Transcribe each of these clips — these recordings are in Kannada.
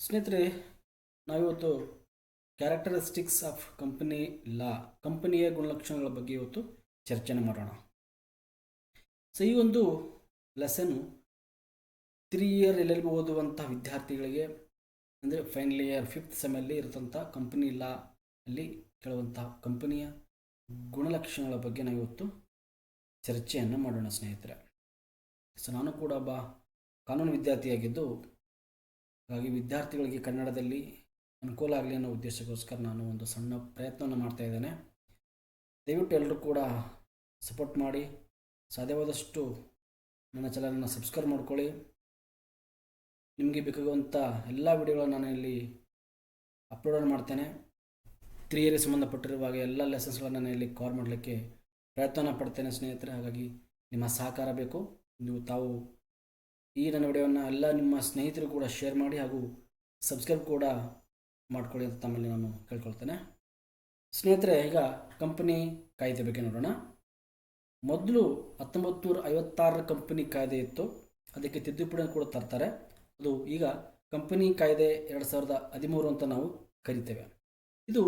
ಸ್ನೇಹಿತರೆ, ನಾವಿವತ್ತು ಕ್ಯಾರೆಕ್ಟರಿಸ್ಟಿಕ್ಸ್ ಆಫ್ ಕಂಪನಿ ಲಾ ಕಂಪನಿಯ ಗುಣಲಕ್ಷಣಗಳ ಬಗ್ಗೆ ಇವತ್ತು ಚರ್ಚೆನ ಮಾಡೋಣ. ಸೊ ಈ ಒಂದು ಲೆಸನ್ನು ತ್ರೀ ಇಯರ್ ಎಲ್ಲೆಲ್ಲಿ ಓದುವಂಥ ವಿದ್ಯಾರ್ಥಿಗಳಿಗೆ, ಅಂದರೆ ಫೈನಲ್ ಇಯರ್ ಫಿಫ್ತ್ ಸೆಮಲ್ಲಿ ಇರತಂಥ ಕಂಪನಿ ಲಾ ಅಲ್ಲಿ ಕೇಳುವಂಥ ಕಂಪನಿಯ ಗುಣಲಕ್ಷಣಗಳ ಬಗ್ಗೆ ನಾವಿವತ್ತು ಚರ್ಚೆಯನ್ನು ಮಾಡೋಣ ಸ್ನೇಹಿತರೆ. ಸೊ ನಾನು ಕೂಡ ಒಬ್ಬ ಕಾನೂನು ವಿದ್ಯಾರ್ಥಿಯಾಗಿದ್ದು ಹಾಗಾಗಿ ವಿದ್ಯಾರ್ಥಿಗಳಿಗೆ ಕನ್ನಡದಲ್ಲಿ ಅನುಕೂಲ ಆಗಲಿ ಅನ್ನೋ ಉದ್ದೇಶಕ್ಕೋಸ್ಕರ ನಾನು ಒಂದು ಸಣ್ಣ ಪ್ರಯತ್ನವನ್ನು ಮಾಡ್ತಾ ಇದ್ದೇನೆ. ದಯವಿಟ್ಟು ಎಲ್ಲರೂ ಕೂಡ ಸಪೋರ್ಟ್ ಮಾಡಿ. ಸಾಧ್ಯವಾದಷ್ಟು ನನ್ನ ಚಾನಲನ್ನು ಸಬ್ಸ್ಕ್ರೈಬ್ ಮಾಡ್ಕೊಳ್ಳಿ. ನಿಮಗೆ ಬೇಕಾಗುವಂಥ ಎಲ್ಲ ವಿಡಿಯೋಗಳನ್ನು ನಾನು ಇಲ್ಲಿ ಅಪ್ಲೋಡ್ ಮಾಡ್ತೇನೆ. ತ್ರೀ ಇಯರ್ಗೆ ಸಂಬಂಧಪಟ್ಟಿರುವ ಹಾಗೆ ಎಲ್ಲ ಲೆಸನ್ಸ್ಗಳನ್ನು ನಾನು ಇಲ್ಲಿ ಕವರ್ ಮಾಡಲಿಕ್ಕೆ ಪ್ರಯತ್ನ ಪಡ್ತೇನೆ ಸ್ನೇಹಿತರೆ. ಹಾಗಾಗಿ ನಿಮ್ಮ ಸಹಕಾರ ಬೇಕು. ನೀವು ತಾವು ಈ ನನ್ನ ವಿಡಿಯೋವನ್ನು ಎಲ್ಲ ನಿಮ್ಮ ಸ್ನೇಹಿತರು ಕೂಡ ಶೇರ್ ಮಾಡಿ ಹಾಗೂ ಸಬ್ಸ್ಕ್ರೈಬ್ ಕೂಡ ಮಾಡ್ಕೊಳ್ಳಿ ಅಂತ ತಮ್ಮಲ್ಲಿ ನಾನು ಕೇಳ್ಕೊಳ್ತೇನೆ. ಸ್ನೇಹಿತರೆ, ಈಗ ಕಂಪನಿ ಕಾಯ್ದೆ ಬಗ್ಗೆ ನೋಡೋಣ. ಮೊದಲು ಹತ್ತೊಂಬತ್ತು ನೂರ ಐವತ್ತಾರರ ಕಂಪನಿ ಕಾಯ್ದೆ ಇತ್ತು. ಅದಕ್ಕೆ ತಿದ್ದುಪಡಿ ಕೂಡ ತರ್ತಾರೆ. ಅದು ಈಗ ಕಂಪನಿ ಕಾಯ್ದೆ ಎರಡು ಸಾವಿರದ ಹದಿಮೂರು ಅಂತ ನಾವು ಕರಿತೇವೆ. ಇದು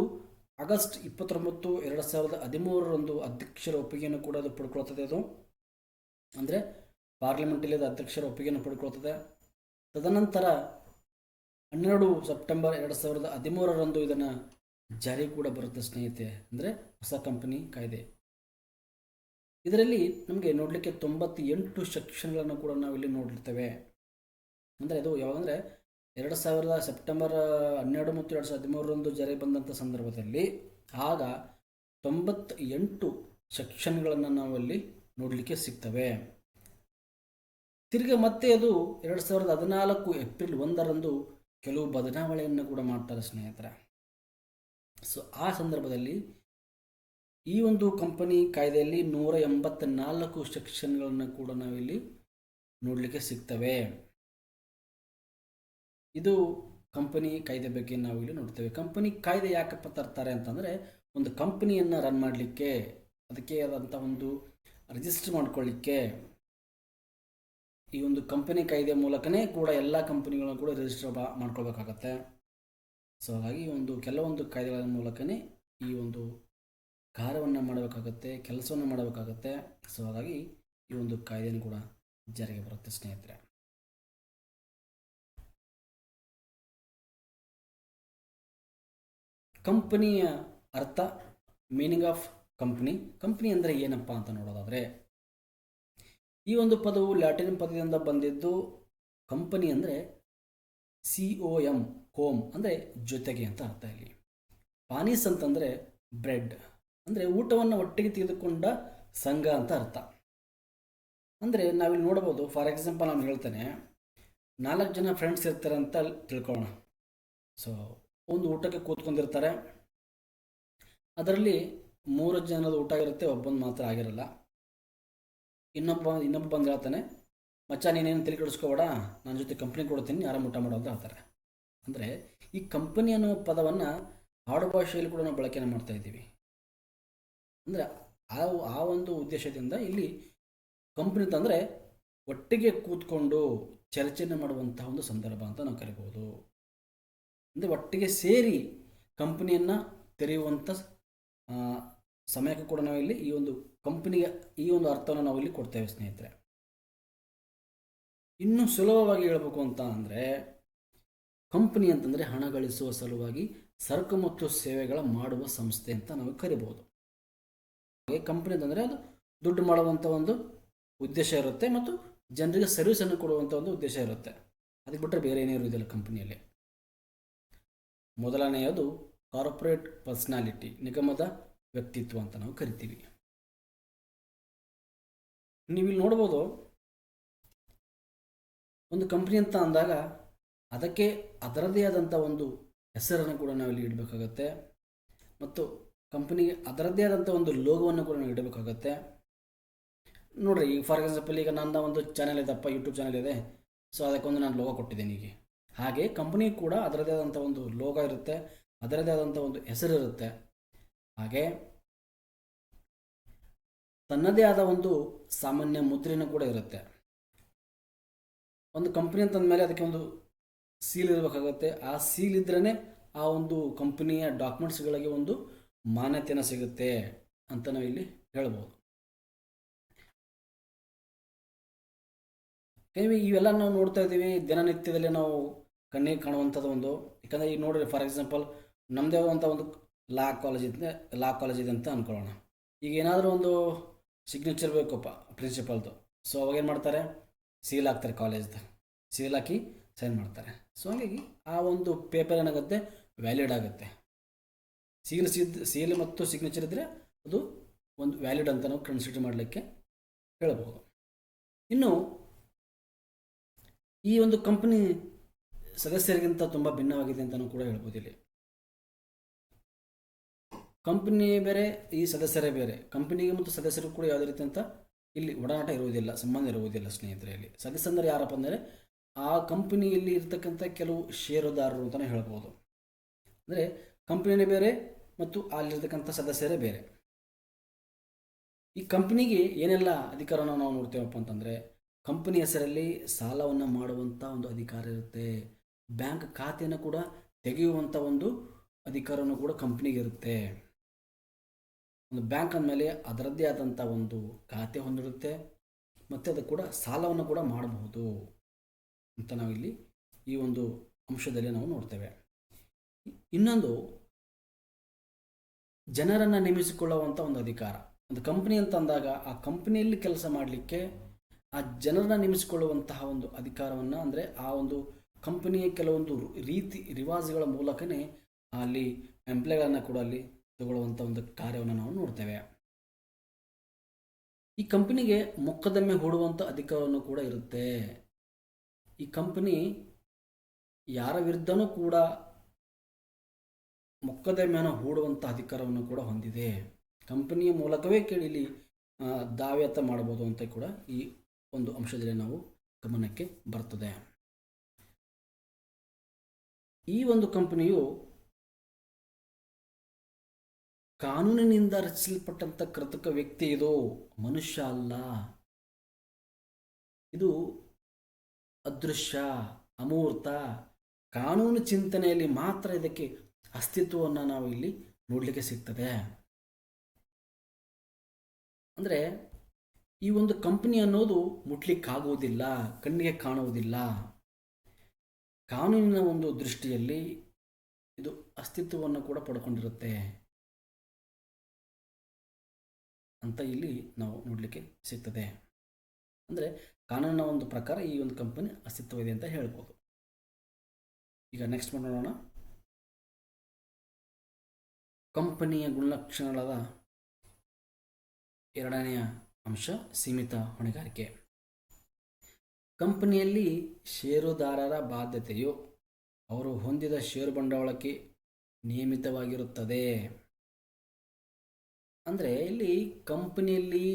ಆಗಸ್ಟ್ ಇಪ್ಪತ್ತೊಂಬತ್ತು ಎರಡು ಸಾವಿರದ ಹದಿಮೂರರಂದು ಅಧ್ಯಕ್ಷರ ಒಪ್ಪಿಗೆಯನ್ನು ಕೂಡ ಅದು ಪಡ್ಕೊಳ್ತದೆ ಅದು. ಅಂದರೆ ಪಾರ್ಲಿಮೆಂಟಲ್ಲಿ ಅದು ಅಧ್ಯಕ್ಷರ ಒಪ್ಪಿಗೆಯನ್ನು ಪಡ್ಕೊಳ್ತದೆ ತದನಂತರ ಹನ್ನೆರಡು ಸೆಪ್ಟೆಂಬರ್ ಎರಡು ಸಾವಿರದ ಹದಿಮೂರರಂದು ಇದನ್ನು ಜಾರಿ ಕೂಡ ಬರುತ್ತೆ ಸ್ನೇಹಿತೆ ಅಂದರೆ ಹೊಸ ಕಂಪನಿ ಕಾಯ್ದೆ. ಇದರಲ್ಲಿ ನಮಗೆ ನೋಡಲಿಕ್ಕೆ ತೊಂಬತ್ತೆಂಟು ಸೆಕ್ಷನ್ಗಳನ್ನು ಕೂಡ ನಾವಿಲ್ಲಿ ನೋಡಿರ್ತೇವೆ. ಅಂದರೆ ಇದು ಯಾವಾಗಂದರೆ ಎರಡು ಸಾವಿರದ ಸೆಪ್ಟೆಂಬರ್ ಹನ್ನೆರಡು ಮತ್ತು ಎರಡು ಸಾವಿರದ ಹದಿಮೂರರಂದು ಜಾರಿ ಬಂದಂಥ ಸಂದರ್ಭದಲ್ಲಿ ಆಗ ತೊಂಬತ್ತೆಂಟು ಸೆಕ್ಷನ್ಗಳನ್ನು ನಾವಲ್ಲಿ ನೋಡಲಿಕ್ಕೆ ಸಿಗ್ತವೆ. ತಿರ್ಗಿ ಮತ್ತೆ ಅದು ಎರಡು ಸಾವಿರದ ಹದಿನಾಲ್ಕು ಏಪ್ರಿಲ್ ಒಂದರಂದು ಕೆಲವು ಬದಲಾವಣೆಯನ್ನು ಕೂಡ ಮಾಡ್ತಾರೆ ಸ್ನೇಹಿತರೆ. ಸೊ ಆ ಸಂದರ್ಭದಲ್ಲಿ ಈ ಒಂದು ಕಂಪನಿ ಕಾಯ್ದೆಯಲ್ಲಿ ನೂರ ಎಂಬತ್ತ ನಾಲ್ಕು ಸೆಕ್ಷನ್ಗಳನ್ನು ಕೂಡ ನಾವಿಲ್ಲಿ ನೋಡಲಿಕ್ಕೆ ಸಿಗ್ತವೆ. ಇದು ಕಂಪನಿ ಕಾಯ್ದೆ ಬಗ್ಗೆ ನಾವು ಇಲ್ಲಿ ನೋಡ್ತೇವೆ. ಕಂಪನಿ ಕಾಯ್ದೆ ಯಾಕಪ್ಪ ತರ್ತಾರೆ ಅಂತಂದರೆ ಒಂದು ಕಂಪನಿಯನ್ನು ರನ್ ಮಾಡಲಿಕ್ಕೆ, ಅದಕ್ಕೆ ಆದಂಥ ಒಂದು ರಿಜಿಸ್ಟರ್ ಮಾಡ್ಕೊಳ್ಳಿಕ್ಕೆ ಈ ಒಂದು ಕಂಪನಿ ಕಾಯ್ದೆ ಮೂಲಕನೇ ಕೂಡ ಎಲ್ಲ ಕಂಪನಿಗಳನ್ನು ಕೂಡ ರಿಜಿಸ್ಟರ್ ಮಾಡ್ಕೊಳ್ಬೇಕಾಗತ್ತೆ. ಸೊ ಹಾಗಾಗಿ ಒಂದು ಕೆಲವೊಂದು ಕಾಯ್ದೆಗಳ ಮೂಲಕನೇ ಈ ಒಂದು ಕಾರ್ಯವನ್ನು ಮಾಡಬೇಕಾಗತ್ತೆ, ಕೆಲಸವನ್ನು ಮಾಡಬೇಕಾಗತ್ತೆ. ಸೊ ಹಾಗಾಗಿ ಈ ಒಂದು ಕಾಯ್ದೆನೂ ಕೂಡ ಜಾರಿಗೆ ಬರುತ್ತೆ ಸ್ನೇಹಿತರೆ. ಕಂಪನಿಯ ಅರ್ಥ ಮೀನಿಂಗ್ ಆಫ್ ಕಂಪ್ನಿ ಕಂಪ್ನಿ ಅಂದರೆ ಏನಪ್ಪ ಅಂತ ನೋಡೋದಾದರೆ ಈ ಒಂದು ಪದವು ಲ್ಯಾಟಿನ್ ಪದದಿಂದ ಬಂದಿದ್ದು ಕಂಪನಿ ಅಂದರೆ ಸಿ ಒ ಎಂ ಕೋಮ್ ಅಂದರೆ ಜೊತೆಗೆ ಅಂತ ಅರ್ಥ ಇಲ್ಲಿ. ಪಾನೀಸ್ ಅಂತಂದರೆ ಬ್ರೆಡ್ ಅಂದರೆ ಊಟವನ್ನು ಒಟ್ಟಿಗೆ ತೆಗೆದುಕೊಂಡ ಸಂಘ ಅಂತ ಅರ್ಥ. ಅಂದರೆ ನಾವಿಲ್ಲಿ ನೋಡ್ಬೋದು ಫಾರ್ ಎಕ್ಸಾಂಪಲ್ ನಾನು ಹೇಳ್ತೇನೆ, ನಾಲ್ಕು ಜನ ಫ್ರೆಂಡ್ಸ್ ಇರ್ತಾರೆ ಅಂತ ತಿಳ್ಕೊಳ್ಳೋಣ. ಸೊ ಒಂದು ಊಟಕ್ಕೆ ಕೂತ್ಕೊಂಡಿರ್ತಾರೆ. ಅದರಲ್ಲಿ ಮೂರು ಜನದ ಊಟ ಇರುತ್ತೆ, ಒಬ್ಬಂದು ಮಾತ್ರ ಆಗಿರಲ್ಲ. ಇನ್ನೊಬ್ಬ ಇನ್ನೊಬ್ಬ ಬಂದು ಹೇಳ್ತಾನೆ, ಮಚ್ಚ, ನೀನೇನು ತಲೆ ಕೆಡಿಸ್ಕೋಬೇಡ ನನ್ನ ಜೊತೆ ಕಂಪ್ನಿ ಕೊಡ್ತೀನಿ, ಆರಾಮ ಊಟ ಮಾಡೋ ಅಂತ ಹೇಳ್ತಾರೆ. ಅಂದರೆ ಈ ಕಂಪನಿ ಅನ್ನೋ ಪದವನ್ನು ಆಡು ಭಾಷೆಯಲ್ಲಿ ಕೂಡ ನಾವು ಬಳಕೆನ ಮಾಡ್ತಾ ಇದ್ದೀವಿ. ಅಂದರೆ ಆ ಆ ಒಂದು ಉದ್ದೇಶದಿಂದ ಇಲ್ಲಿ ಕಂಪ್ನಿ ಅಂತಂದರೆ ಒಟ್ಟಿಗೆ ಕೂತ್ಕೊಂಡು ಚರ್ಚೆಯನ್ನು ಮಾಡುವಂತಹ ಒಂದು ಸಂದರ್ಭ ಅಂತ ನಾವು ಕರಿಬೋದು. ಅಂದರೆ ಒಟ್ಟಿಗೆ ಸೇರಿ ಕಂಪ್ನಿಯನ್ನು ತೆರೆಯುವಂಥ ಸಮಯಕ್ಕೂ ಕೂಡ ನಾವು ಇಲ್ಲಿ ಈ ಒಂದು ಕಂಪನಿಗೆ ಈ ಒಂದು ಅರ್ಥವನ್ನು ನಾವು ಇಲ್ಲಿ ಕೊಡ್ತೇವೆ, ಸ್ನೇಹಿತರೆ. ಇನ್ನೂ ಸುಲಭವಾಗಿ ಹೇಳಬೇಕು ಅಂತ ಅಂದರೆ, ಕಂಪನಿ ಅಂತಂದರೆ ಹಣ ಗಳಿಸುವ ಸಲುವಾಗಿ ಸರಕು ಮತ್ತು ಸೇವೆಗಳ ಮಾಡುವ ಸಂಸ್ಥೆ ಅಂತ ನಾವು ಕರಿಬೋದು. ಹಾಗೆ ಕಂಪನಿ ಅಂತಂದರೆ ಅದು ದುಡ್ಡು ಮಾಡುವಂಥ ಒಂದು ಉದ್ದೇಶ ಇರುತ್ತೆ ಮತ್ತು ಜನರಿಗೆ ಸರ್ವಿಸನ್ನು ಕೊಡುವಂಥ ಒಂದು ಉದ್ದೇಶ ಇರುತ್ತೆ. ಅದಕ್ಕೆ ಬಿಟ್ಟರೆ ಬೇರೆ ಏನೇ ಇರುವುದಿಲ್ಲ ಕಂಪನಿಯಲ್ಲಿ. ಮೊದಲನೆಯದು ಕಾರ್ಪೊರೇಟ್ ಪರ್ಸ್ನಾಲಿಟಿ ನಿಗಮದ ವ್ಯಕ್ತಿತ್ವ ಅಂತ ನಾವು ಕರಿತೀವಿ. ನೀವಿಲ್ಲಿ ನೋಡ್ಬೋದು, ಒಂದು ಕಂಪ್ನಿ ಅಂತ ಅಂದಾಗ ಅದಕ್ಕೆ ಅದರದೇ ಆದಂಥ ಒಂದು ಹೆಸರನ್ನು ಕೂಡ ನಾವಿಲ್ಲಿ ಇಡಬೇಕಾಗತ್ತೆ. ಮತ್ತು ಕಂಪ್ನಿಗೆ ಅದರದ್ದೇ ಆದಂಥ ಒಂದು ಲೋಗೋವನ್ನು ಕೂಡ ನಾವು ಇಡಬೇಕಾಗತ್ತೆ. ನೋಡಿರಿ, ಈಗ ಫಾರ್ ಎಕ್ಸಾಂಪಲ್ ಈಗ ನನ್ನ ಒಂದು ಚಾನೆಲ್ ಇದೆಪ್ಪ ಯೂಟ್ಯೂಬ್ ಚಾನಲ್ ಇದೆ. ಸೊ ಅದಕ್ಕೊಂದು ನಾನು ಲೋಗೋ ಕೊಟ್ಟಿದ್ದೀನಿ ಈಗ. ಹಾಗೆ ಕಂಪನಿ ಕೂಡ ಅದರದೇ ಆದಂಥ ಒಂದು ಲೋಗೋ ಇರುತ್ತೆ ಅದರದೇ ಆದಂಥ ಒಂದು ಹೆಸರಿರುತ್ತೆ. ಹಾಗೆ ತನ್ನದೇ ಆದ ಒಂದು ಸಾಮಾನ್ಯ ಮುದ್ರೆನೂ ಕೂಡ ಇರುತ್ತೆ. ಒಂದು ಕಂಪ್ನಿ ಅಂತಂದಮೇಲೆ ಅದಕ್ಕೆ ಒಂದು ಸೀಲ್ ಇರಬೇಕಾಗುತ್ತೆ. ಆ ಸೀಲ್ ಇದ್ರೇ ಆ ಒಂದು ಕಂಪನಿಯ ಡಾಕ್ಯುಮೆಂಟ್ಸ್ಗಳಿಗೆ ಒಂದು ಮಾನ್ಯತೆನ ಸಿಗುತ್ತೆ ಅಂತ ನಾವು ಇಲ್ಲಿ ಹೇಳ್ಬೋದು. ಇವೆಲ್ಲ ನಾವು ನೋಡ್ತಾ ಇದ್ದೀವಿ. ದಿನನಿತ್ಯದಲ್ಲಿ ನಾವು ಕಣ್ಣಿಗೆ ಕಾಣುವಂಥದ್ದು ಒಂದು. ಯಾಕಂದರೆ ಈಗ ನೋಡಿರಿ ಫಾರ್ ಎಕ್ಸಾಂಪಲ್ ನಮ್ಮದೇ ಆದಂಥ ಒಂದು ಲಾ ಕಾಲೇಜ್ ಇದೆ ಲಾ ಕಾಲೇಜ್ ಇದೆ ಅಂತ ಅಂದ್ಕೊಳ್ಳೋಣ ಈಗ ಏನಾದರೂ ಒಂದು ಸಿಗ್ನೇಚರ್ ಬೇಕಪ್ಪ ಪ್ರಿನ್ಸಿಪಲ್ದು ಸೊ ಅವಾಗ ಏನು ಮಾಡ್ತಾರೆ? ಸೀಲ್ ಹಾಕ್ತಾರೆ ಕಾಲೇಜ್ದು ಸೀಲ್ ಹಾಕಿ ಸೈನ್ ಮಾಡ್ತಾರೆ. ಸೊ ಹಾಗಾಗಿ ಆ ಒಂದು ಪೇಪರ್ ಏನಾಗುತ್ತೆ? ವ್ಯಾಲಿಡ್ ಆಗುತ್ತೆ. ಸೀಲ್ ಸಿದ್ ಸೀಲ್ ಮತ್ತು ಸಿಗ್ನೇಚರ್ ಇದ್ದರೆ ಅದು ಒಂದು ವ್ಯಾಲಿಡ್ ಅಂತ ನಾವು ಕನ್ಸಿಡರ್ ಮಾಡಲಿಕ್ಕೆ ಹೇಳ್ಬೋದು ಇನ್ನು, ಈ ಒಂದು ಕಂಪನಿ ಸದಸ್ಯರಿಗಿಂತ ತುಂಬ ಭಿನ್ನವಾಗಿದೆ ಅಂತಲೂ ಕೂಡ ಹೇಳ್ಬೋದು ಇಲ್ಲಿ. ಕಂಪನಿ ಬೇರೆ, ಈ ಸದಸ್ಯರೇ ಬೇರೆ. ಕಂಪನಿಗೆ ಮತ್ತು ಸದಸ್ಯರು ಕೂಡ ಯಾವುದೇ ರೀತಿ ಅಂತ ಇಲ್ಲಿ ಒಡನಾಟ ಇರುವುದಿಲ್ಲ, ಸಂಬಂಧ ಇರುವುದಿಲ್ಲ ಸ್ನೇಹಿತರಲ್ಲಿ. ಸದಸ್ಯ ಅಂದರೆ ಯಾರಪ್ಪ ಅಂದರೆ ಆ ಕಂಪನಿಯಲ್ಲಿ ಇರತಕ್ಕಂಥ ಕೆಲವು ಷೇರುದಾರರು ಅಂತಲೇ ಹೇಳ್ಬೋದು. ಅಂದರೆ ಕಂಪನಿನೇ ಬೇರೆ ಮತ್ತು ಅಲ್ಲಿರ್ತಕ್ಕಂಥ ಸದಸ್ಯರೇ ಬೇರೆ. ಈ ಕಂಪ್ನಿಗೆ ಏನೆಲ್ಲ ಅಧಿಕಾರನ ನಾವು ನೋಡ್ತೇವಪ್ಪ ಅಂತಂದರೆ, ಕಂಪನಿ ಹೆಸರಲ್ಲಿ ಸಾಲವನ್ನು ಮಾಡುವಂಥ ಒಂದು ಅಧಿಕಾರ ಇರುತ್ತೆ. ಬ್ಯಾಂಕ್ ಖಾತೆಯನ್ನು ಕೂಡ ತೆಗೆಯುವಂಥ ಒಂದು ಅಧಿಕಾರನೂ ಕೂಡ ಕಂಪ್ನಿಗೆ ಇರುತ್ತೆ. ಒಂದು ಬ್ಯಾಂಕ್ ಅಂದಮೇಲೆ ಅದರದ್ದೇ ಆದಂಥ ಒಂದು ಖಾತೆ ಹೊಂದಿರುತ್ತೆ. ಮತ್ತು ಅದು ಕೂಡ ಸಾಲವನ್ನು ಕೂಡ ಮಾಡಬಹುದು ಅಂತ ನಾವಿಲ್ಲಿ ಈ ಒಂದು ಅಂಶದಲ್ಲಿ ನಾವು ನೋಡ್ತೇವೆ. ಇನ್ನೊಂದು, ಜನರನ್ನು ನೇಮಿಸಿಕೊಳ್ಳುವಂಥ ಒಂದು ಅಧಿಕಾರ. ಒಂದು ಕಂಪ್ನಿ ಅಂತ ಅಂದಾಗ ಆ ಕಂಪ್ನಿಯಲ್ಲಿ ಕೆಲಸ ಮಾಡಲಿಕ್ಕೆ ಆ ಜನರನ್ನ ನೇಮಿಸಿಕೊಳ್ಳುವಂತಹ ಒಂದು ಅಧಿಕಾರವನ್ನು ಅಂದರೆ ಆ ಒಂದು ಕಂಪನಿಯ ಕೆಲವೊಂದು ರೀತಿ, ರಿವಾಜುಗಳ ಮೂಲಕನೇ ಅಲ್ಲಿ ಎಂಪ್ಲಾಯ್ಗಳನ್ನು ಕೂಡ ಅಲ್ಲಿ ತಗೊಳ್ಳುವಂಥ ಒಂದು ಕಾರ್ಯವನ್ನು ನಾವು ನೋಡ್ತೇವೆ. ಈ ಕಂಪನಿಗೆ ಮೊಕ್ಕದಮ್ಮೆ ಹೂಡುವಂಥ ಅಧಿಕಾರವನ್ನು ಕೂಡ ಇರುತ್ತೆ. ಈ ಕಂಪನಿ ಯಾರ ವಿರುದ್ಧನೂ ಕೂಡ ಮೊಕ್ಕದಮ್ಮೆಯನ್ನು ಹೂಡುವಂಥ ಅಧಿಕಾರವನ್ನು ಕೂಡ ಹೊಂದಿದೆ. ಕಂಪನಿಯ ಮೂಲಕವೇ ಕೇಳಿ ಇಲ್ಲಿ ದಾವ್ಯತ ಮಾಡಬಹುದು ಅಂತ ಕೂಡ ಈ ಒಂದು ಅಂಶದಲ್ಲಿ ನಾವು ಗಮನಕ್ಕೆ ಬರ್ತದೆ. ಈ ಒಂದು ಕಂಪನಿಯು ಕಾನೂನಿನಿಂದ ರಚಿಸಲ್ಪಟ್ಟಂಥ ಕೃತಕ ವ್ಯಕ್ತಿ ಇದು? ಮನುಷ್ಯ ಅಲ್ಲ. ಇದು ಅದೃಶ್ಯ, ಅಮೂರ್ತ. ಕಾನೂನು ಚಿಂತನೆಯಲ್ಲಿ ಮಾತ್ರ ಇದಕ್ಕೆ ಅಸ್ತಿತ್ವವನ್ನು ನಾವು ಇಲ್ಲಿ ನೋಡಲಿಕ್ಕೆ ಸಿಗ್ತದೆ. ಅಂದರೆ ಈ ಒಂದು ಕಂಪನಿ ಅನ್ನೋದು ಮುಟ್ಲಿಕ್ಕಾಗುವುದಿಲ್ಲ ಕಣ್ಣಿಗೆ ಕಾಣುವುದಿಲ್ಲ ಕಾನೂನಿನ ಒಂದು ದೃಷ್ಟಿಯಲ್ಲಿ ಇದು ಅಸ್ತಿತ್ವವನ್ನು ಕೂಡ ಪಡ್ಕೊಂಡಿರುತ್ತೆ. ಅಂತ ಇಲ್ಲಿ ನಾವು ನೋಡಲಿಕ್ಕೆ ಸಿಗ್ತದೆ. ಅಂದರೆ ಕಾನೂನಿನ ಒಂದು ಪ್ರಕಾರ ಈ ಒಂದು ಕಂಪನಿ ಅಸ್ತಿತ್ವವಿದೆ ಅಂತ ಹೇಳ್ಬೋದು. ಈಗ ನೆಕ್ಸ್ಟ್ ನೋಡೋಣ. ಕಂಪನಿಯ ಗುಣಲಕ್ಷಣಗಳಾದ ಎರಡನೆಯ ಅಂಶ, ಸೀಮಿತ ಹೊಣೆಗಾರಿಕೆ. ಕಂಪನಿಯಲ್ಲಿ ಷೇರುದಾರರ ಬಾಧ್ಯತೆಯು ಅವರು ಹೊಂದಿದ ಷೇರು ಬಂಡವಾಳಕ್ಕೆ ನಿಯಮಿತವಾಗಿರುತ್ತದೆ. ಅಂದರೆ ಇಲ್ಲಿ ಕಂಪ್ನಿಯಲ್ಲಿ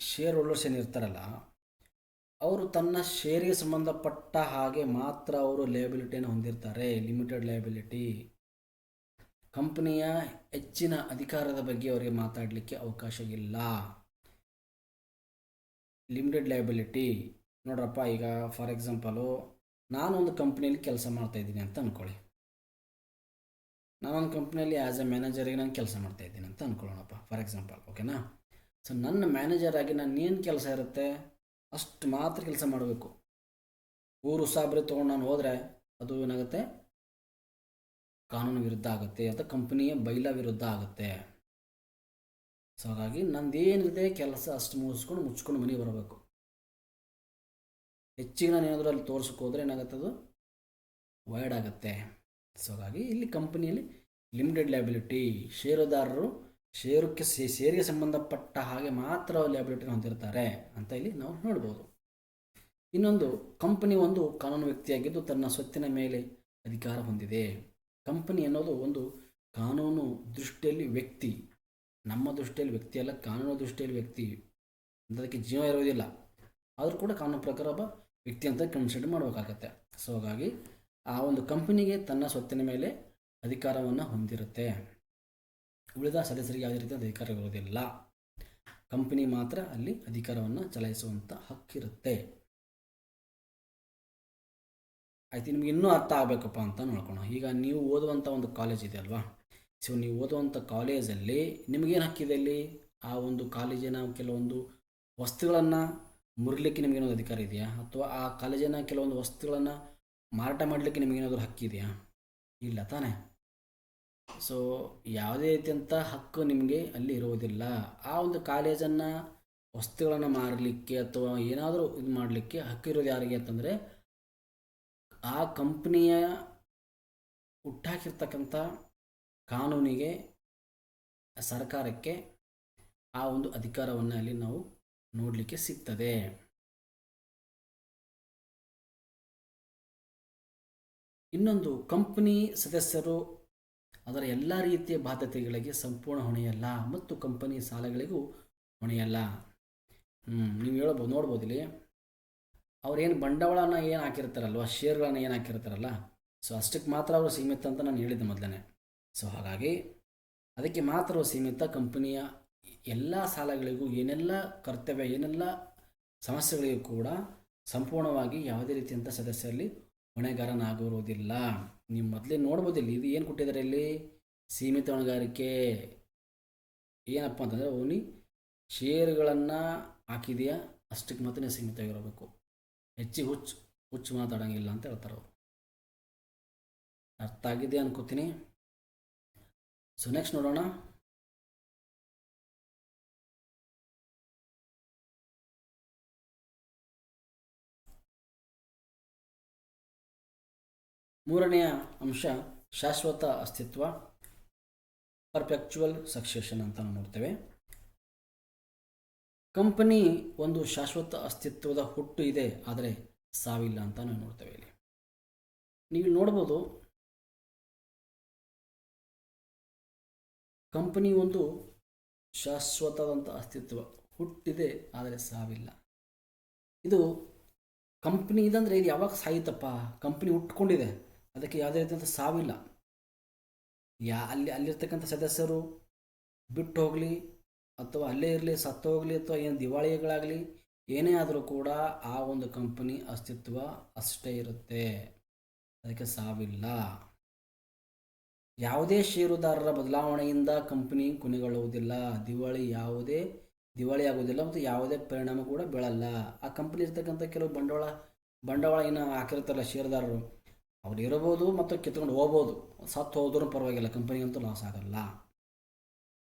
ಶೇರ್ ಹೋಲ್ಡರ್ಸ್ ಏನಿರ್ತಾರಲ್ಲ ಅವರು ತನ್ನ ಶೇರಿಗೆ ಸಂಬಂಧಪಟ್ಟ ಹಾಗೆ ಮಾತ್ರ ಅವರು ಲಯಬಿಲಿಟಿಯನ್ನು ಹೊಂದಿರ್ತಾರೆ ಲಿಮಿಟೆಡ್ ಲಯಬಿಲಿಟಿ ಕಂಪನಿಯ ಹೆಚ್ಚಿನ ಅಧಿಕಾರದ ಬಗ್ಗೆ ಅವರಿಗೆ ಮಾತಾಡಲಿಕ್ಕೆ ಅವಕಾಶ ಇಲ್ಲ. ಲಿಮಿಟೆಡ್ ಲಯಬಿಲಿಟಿ ನೋಡ್ರಪ್ಪ, ಈಗ ಫಾರ್ ಎಕ್ಸಾಂಪಲು ನಾನೊಂದು ಕಂಪ್ನಿಯಲ್ಲಿ ಕೆಲಸ ಮಾಡ್ತಾ ಇದ್ದೀನಿ ಅಂತ ಅಂದ್ಕೊಳ್ಳಿ ನಾನೊಂದು ಕಂಪ್ನಿಯಲ್ಲಿ ಆ್ಯಸ್ ಎ ಮ್ಯಾನೇಜರಿಗೆ ನಾನು ಕೆಲಸ ಮಾಡ್ತಾ ಇದ್ದೀನಿ ಅಂತ ಅಂದ್ಕೊಳ್ಳೋಣಪ್ಪ ಫಾರ್ ಎಕ್ಸಾಂಪಲ್ ಓಕೆನಾ ಸೊ ನನ್ನ ಮ್ಯಾನೇಜರ್ ಆಗಿ ನಾನು ಏನು ಕೆಲಸ ಇರುತ್ತೆ, ಅಷ್ಟು ಮಾತ್ರ ಕೆಲಸ ಮಾಡಬೇಕು. ಊರು ಸಾಬ್ರಿ ತೊಗೊಂಡು ನಾನು ಹೋದರೆ ಅದು ಏನಾಗುತ್ತೆ? ಕಾನೂನು ವಿರುದ್ಧ ಆಗುತ್ತೆ, ಅಥವಾ ಕಂಪ್ನಿಯ ಬೈಲ ವಿರುದ್ಧ ಆಗುತ್ತೆ. ಸೊ ಹಾಗಾಗಿ ನಂದೇನಿದೆ ಕೆಲಸ ಅಷ್ಟು ಮುಗಿಸ್ಕೊಂಡು ಮುಚ್ಕೊಂಡು ಮನೆಗೆ ಬರಬೇಕು. ಹೆಚ್ಚಿಗೆ ನಾನು ಏನಾದರೂ ಅಲ್ಲಿ ತೋರಿಸ್ಕೋದ್ರೆ ಏನಾಗುತ್ತೆ ಅದು? ವೈಡ್ ಆಗುತ್ತೆ. ಸೊ ಹಾಗಾಗಿ ಇಲ್ಲಿ ಕಂಪನಿಯಲ್ಲಿ ಲಿಮಿಟೆಡ್ ಲ್ಯಾಬಿಲಿಟಿ ಷೇರುದಾರರು ಷೇರಕ್ಕೆ ಷೇರಿಗೆ ಸಂಬಂಧಪಟ್ಟ ಹಾಗೆ ಮಾತ್ರ ಲ್ಯಾಬಿಲಿಟಿನ ಹೊಂದಿರ್ತಾರೆ ಅಂತ ಇಲ್ಲಿ ನಾವು ನೋಡ್ಬೋದು. ಇನ್ನೊಂದು ಕಂಪನಿ ಒಂದು ಕಾನೂನು ವ್ಯಕ್ತಿಯಾಗಿದ್ದು ತನ್ನ ಸ್ವತ್ತಿನ ಮೇಲೆ ಅಧಿಕಾರ ಹೊಂದಿದೆ. ಕಂಪನಿ ಅನ್ನೋದು ಒಂದು ಕಾನೂನು ದೃಷ್ಟಿಯಲ್ಲಿ ವ್ಯಕ್ತಿ. ನಮ್ಮ ದೃಷ್ಟಿಯಲ್ಲಿ ವ್ಯಕ್ತಿ ಅಲ್ಲ, ಕಾನೂನು ದೃಷ್ಟಿಯಲ್ಲಿ ವ್ಯಕ್ತಿ. ಅದಕ್ಕೆ ಜೀವ ಇರೋದಿಲ್ಲ ಆದರೂ ಕೂಡ ಕಾನೂನು ಪ್ರಕಾರ ಒಬ್ಬ ವ್ಯಕ್ತಿ ಅಂತ ಕನ್ಸಿಡರ್ ಮಾಡಬೇಕಾಗತ್ತೆ. ಸೊ ಹಾಗಾಗಿ ಆ ಒಂದು ಕಂಪನಿಗೆ ತನ್ನ ಸ್ವತ್ತಿನ ಮೇಲೆ ಅಧಿಕಾರವನ್ನು ಹೊಂದಿರುತ್ತೆ. ಉಳಿದ ಸದಸ್ಯರಿಗೆ ಯಾವುದೇ ರೀತಿಯ ಅಧಿಕಾರ ಇರುವುದಿಲ್ಲ. ಕಂಪನಿ ಮಾತ್ರ ಅಲ್ಲಿ ಅಧಿಕಾರವನ್ನು ಚಲಾಯಿಸುವಂಥ ಹಕ್ಕಿರುತ್ತೆ. ಆಯ್ತು, ನಿಮ್ಗೆ ಇನ್ನೂ ಅರ್ಥ ಆಗಬೇಕಪ್ಪ ಅಂತ ನೋಡ್ಕೋಣ ಈಗ ನೀವು ಓದುವಂಥ ಒಂದು ಕಾಲೇಜ್ ಇದೆ ಅಲ್ವಾ? ಸೊ ನೀವು ಓದುವಂಥ ಕಾಲೇಜಲ್ಲಿ ನಿಮಗೇನು ಹಕ್ಕಿದೆ ಅಲ್ಲಿ ಆ ಒಂದು ಕಾಲೇಜಿನ ಕೆಲವೊಂದು ವಸ್ತುಗಳನ್ನು ಮುರಿಲಿಕ್ಕೆ ನಿಮಗೇನೊಂದು ಅಧಿಕಾರ ಇದೆಯಾ? ಅಥವಾ ಆ ಕಾಲೇಜಿನ ಕೆಲವೊಂದು ವಸ್ತುಗಳನ್ನು ಮಾರಾಟ ಮಾಡಲಿಕ್ಕೆ ನಿಮಗೇನಾದರೂ ಹಕ್ಕಿದೆಯಾ ಇಲ್ಲ ತಾನೇ. ಸೊ ಯಾವುದೇ ರೀತಿಯಂಥ ಹಕ್ಕು ನಿಮಗೆ ಅಲ್ಲಿ ಇರುವುದಿಲ್ಲ. ಆ ಒಂದು ಕಾಲೇಜನ್ನು, ವಸ್ತುಗಳನ್ನು ಮಾರಲಿಕ್ಕೆ ಅಥವಾ ಏನಾದರೂ ಇದು ಮಾಡಲಿಕ್ಕೆ ಹಕ್ಕಿರೋದು ಯಾರಿಗೆ ಅಂತಂದರೆ, ಆ ಕಂಪ್ನಿಯ ಹುಟ್ಟಾಕಿರ್ತಕ್ಕಂಥ ಕಾನೂನಿಗೆ, ಸರ್ಕಾರಕ್ಕೆ ಆ ಒಂದು ಅಧಿಕಾರವನ್ನು ಅಲ್ಲಿ ನಾವು ನೋಡಲಿಕ್ಕೆ ಸಿಗ್ತದೆ. ಇನ್ನೊಂದು ಕಂಪನಿ ಸದಸ್ಯರು ಅದರ ಎಲ್ಲ ರೀತಿಯ ಬಾಧ್ಯತೆಗಳಿಗೆ ಸಂಪೂರ್ಣ ಹೊಣೆಯಲ್ಲ ಮತ್ತು ಕಂಪನಿ ಸಾಲಗಳಿಗೂ ಹೊಣೆಯಲ್ಲ. ನೀವು ಹೇಳ್ಬೋದು ನೋಡ್ಬೋದು ಇಲ್ಲಿ. ಅವ್ರೇನು ಬಂಡವಾಳನ ಏನು ಹಾಕಿರ್ತಾರಲ್ವ, ಶೇರ್ಗಳನ್ನ ಏನು ಹಾಕಿರ್ತಾರಲ್ಲ, ಸೊ ಅಷ್ಟಕ್ಕೆ ಮಾತ್ರ ಅವರು ಸೀಮಿತ ಅಂತ ನಾನು ಹೇಳಿದ್ದೆ ಮೊದಲನೇ. ಸೊ ಹಾಗಾಗಿ ಅದಕ್ಕೆ ಮಾತ್ರ ಸೀಮಿತ, ಕಂಪನಿಯ ಎಲ್ಲ ಸಾಲಗಳಿಗೂ ಏನೆಲ್ಲ ಕರ್ತವ್ಯ, ಏನೆಲ್ಲ ಸಮಸ್ಯೆಗಳಿಗೂ ಕೂಡ ಸಂಪೂರ್ಣವಾಗಿ ಯಾವುದೇ ರೀತಿಯಂಥ ಸದಸ್ಯರಲ್ಲಿ ಹೊಣೆಗಾರನಾಗಿರುವುದಿಲ್ಲ ನೀವು ಮೊದಲೇ ನೋಡ್ಬೋದಿಲ್ಲ, ಇದು ಏನು ಕೊಟ್ಟಿದ್ದಾರೆ ಇಲ್ಲಿ? ಸೀಮಿತ ಹೊಣೆಗಾರಿಕೆ. ಏನಪ್ಪ ಅಂತಂದರೆ ಓನ್ಲಿ ಷೇರುಗಳನ್ನು ಹಾಕಿದೆಯಾ? ಅಷ್ಟಕ್ಕೆ ಮಾತ್ರ ಸೀಮಿತವಾಗಿರಬೇಕು. ಹೆಚ್ಚಿಗೆ ಹುಚ್ಚು ಹುಚ್ಚು ಮಾತಾಡೋಂಗಿಲ್ಲ ಅಂತ ಹೇಳ್ತಾರೆ ಅವರು. ಅರ್ಥ ಆಗಿದೆ ಅನ್ಕೋತೀನಿ. ಸೊ ನೆಕ್ಸ್ಟ್ ನೋಡೋಣ. ಮೂರನೆಯ ಅಂಶ ಶಾಶ್ವತ ಅಸ್ತಿತ್ವ ಪರ್ಫೆಕ್ಚುವಲ್ ಸಕ್ಸೆಷನ್ ಅಂತ ನಾವು ನೋಡ್ತೇವೆ. ಕಂಪನಿ ಒಂದು ಶಾಶ್ವತ ಅಸ್ತಿತ್ವದ ಹುಟ್ಟು ಇದೆ, ಆದರೆ ಸಾವಿಲ್ಲ ಅಂತ ನಾವು ನೋಡ್ತೇವೆ ಇಲ್ಲಿ. ನೀವು ನೋಡ್ಬೋದು, ಕಂಪನಿ ಒಂದು ಶಾಶ್ವತದಂಥ ಅಸ್ತಿತ್ವ, ಹುಟ್ಟಿದೆ, ಆದರೆ ಸಾವಿಲ್ಲ. ಇದು ಕಂಪ್ನಿ ಇದಂದರೆ ಇದು ಯಾವಾಗ ಸಾಯಿತಪ್ಪ ಕಂಪ್ನಿ ಹುಟ್ಕೊಂಡಿದೆ. ಅದಕ್ಕೆ ಯಾವುದೇ ರೀತಿಯಂಥ ಸಾವಿಲ್ಲ. ಯಾ ಅಲ್ಲಿ, ಅಲ್ಲಿರ್ತಕ್ಕಂಥ ಸದಸ್ಯರು ಬಿಟ್ಟು ಹೋಗಲಿ ಅಥವಾ ಅಲ್ಲೇ ಇರಲಿ, ಸತ್ತು ಹೋಗಲಿ ಅಥವಾ ಏನು ದಿವಾಳಿಗಳಾಗಲಿ, ಏನೇ ಆದರೂ ಕೂಡ ಆ ಒಂದು ಕಂಪನಿ ಅಸ್ತಿತ್ವ ಅಷ್ಟೇ ಇರುತ್ತೆ. ಅದಕ್ಕೆ ಸಾವಿಲ್ಲ. ಯಾವುದೇ ಷೇರುದಾರರ ಬದಲಾವಣೆಯಿಂದ ಕಂಪನಿ ಕೊನೆಗೊಳ್ಳುವುದಿಲ್ಲ. ದಿವಾಳಿ ಯಾವುದೇ, ದಿವಾಳಿ ಆಗುವುದಿಲ್ಲ ಮತ್ತು ಯಾವುದೇ ಪರಿಣಾಮ ಕೂಡ ಬೀಳಲ್ಲ. ಆ ಕಂಪನಿ ಇರ್ತಕ್ಕಂಥ ಕೆಲವು ಬಂಡವಾಳ ಬಂಡವಾಳ ಏನು ಹಾಕಿರ್ತಾರಲ್ಲ ಷೇರುದಾರರು. ಅವ್ರು ಇರಬಹುದು ಮತ್ತು ಕಿತ್ಕೊಂಡು ಹೋಗ್ಬೋದು. ಸತ್ತು ಹೋದ್ರೂ ಪರವಾಗಿಲ್ಲ ಕಂಪನಿಗಂತೂ ಲಾಸ್ ಆಗಲ್ಲ.